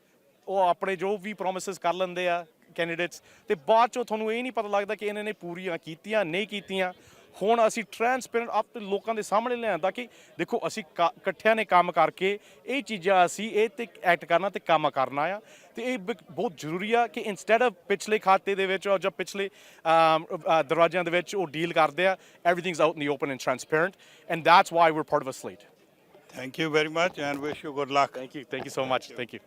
ਉਹ ਆਪਣੇ ਜੋ ਵੀ ਪ੍ਰੋਮਿਸਸ ਕਰ ਲੈਂਦੇ ਆ ਕੈਂਡੀਡੇਟਸ ਤੇ ਬਾਅਦ ਚੋਂ ਤੁਹਾਨੂੰ ਇਹ ਨਹੀਂ ਪਤਾ ਲੱਗਦਾ ਕਿ ਇਹਨਾਂ ਨੇ ਪੂਰੀਆਂ ਕੀਤੀਆਂ ਨਹੀਂ ਕੀਤੀਆਂ। ਹੁਣ ਅਸੀਂ ਟਰਾਂਸਪੇਰੈਂਟ ਆਪ ਤੇ ਲੋਕਾਂ ਦੇ ਸਾਹਮਣੇ ਲਿਆਂਦਾ ਕਿ ਦੇਖੋ ਅਸੀਂ ਕਾ- ਇਕੱਠਿਆਂ ਨੇ ਕੰਮ ਕਰਕੇ ਇਹ ਚੀਜ਼ਾਂ ਅਸੀਂ ਇਹ ਤੇ ਐਕਟ ਕਰਨਾ ਤੇ ਕੰਮ ਕਰਨਾ ਆ। ਤੇ ਇਹ ਬਹੁਤ ਜ਼ਰੂਰੀ ਆ ਕਿ ਇਨਸਟੈਡ ਆਫ ਪਿਛਲੇ ਖਾਤੇ ਦੇ ਵਿੱਚ ਔਰ ਜਾਂ ਪਿਛਲੇ ਦਰਵਾਜ਼ਿਆਂ ਦੇ ਵਿੱਚ ਉਹ ਡੀਲ ਕਰਦੇ ਆ everything's out in the open and transparent and that's why we're part of a slate thank you very much and wish you good luck thank you thank you so much thank you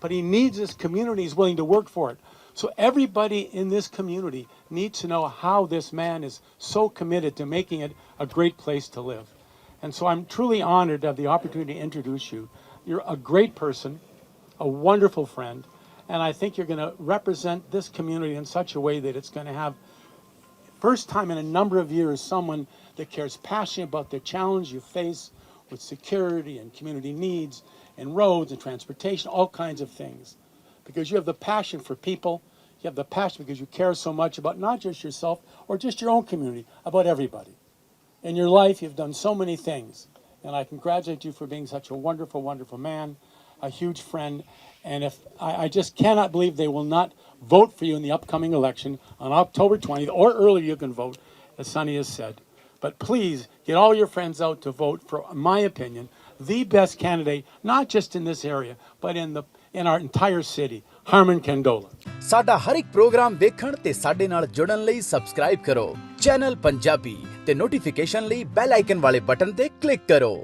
but he needs this community. He's willing to work for it. So everybody in this community needs to know how this man is so committed to making it a great place to live. And so I'm truly honored to have the opportunity to introduce you. You're a great person, a wonderful friend, and I think you're going to represent this community in such a way that it's going to have first time in a number of years someone that cares passionately about the challenge you face with security and community needs and roads and transportation, all kinds of things. Because you have the passion for people, you have the passion because you care so much about not just yourself or just your own community, about everybody. In your life, you've done so many things. And I congratulate you for being such a wonderful, wonderful man, a huge friend. And if I, I just cannot believe they will not vote for you in the upcoming election on October 20th or earlier, you can vote, as Sonny has said. But please get all your friends out to vote for, my opinion, the best candidate, not just in this area, but in the in our entire city. Harman Kandola ਸਾਡਾ ਹਰ ਇੱਕ programme ਵੇਖਣ ਤੇ ਸਾਡੇ ਨਾਲ ਜੁੜਨ ਲਈ subscribe ਕਰੋ ਚੈਨਲ ਪੰਜਾਬੀ ਤੇ ਨੋਟੀਫਿਕੇਸ਼ਨ ਲਈ ਬੈਲ ਆਈਕਨ ਵਾਲੇ ਬਟਨ ਤੇ ਕਲਿੱਕ ਕਰੋ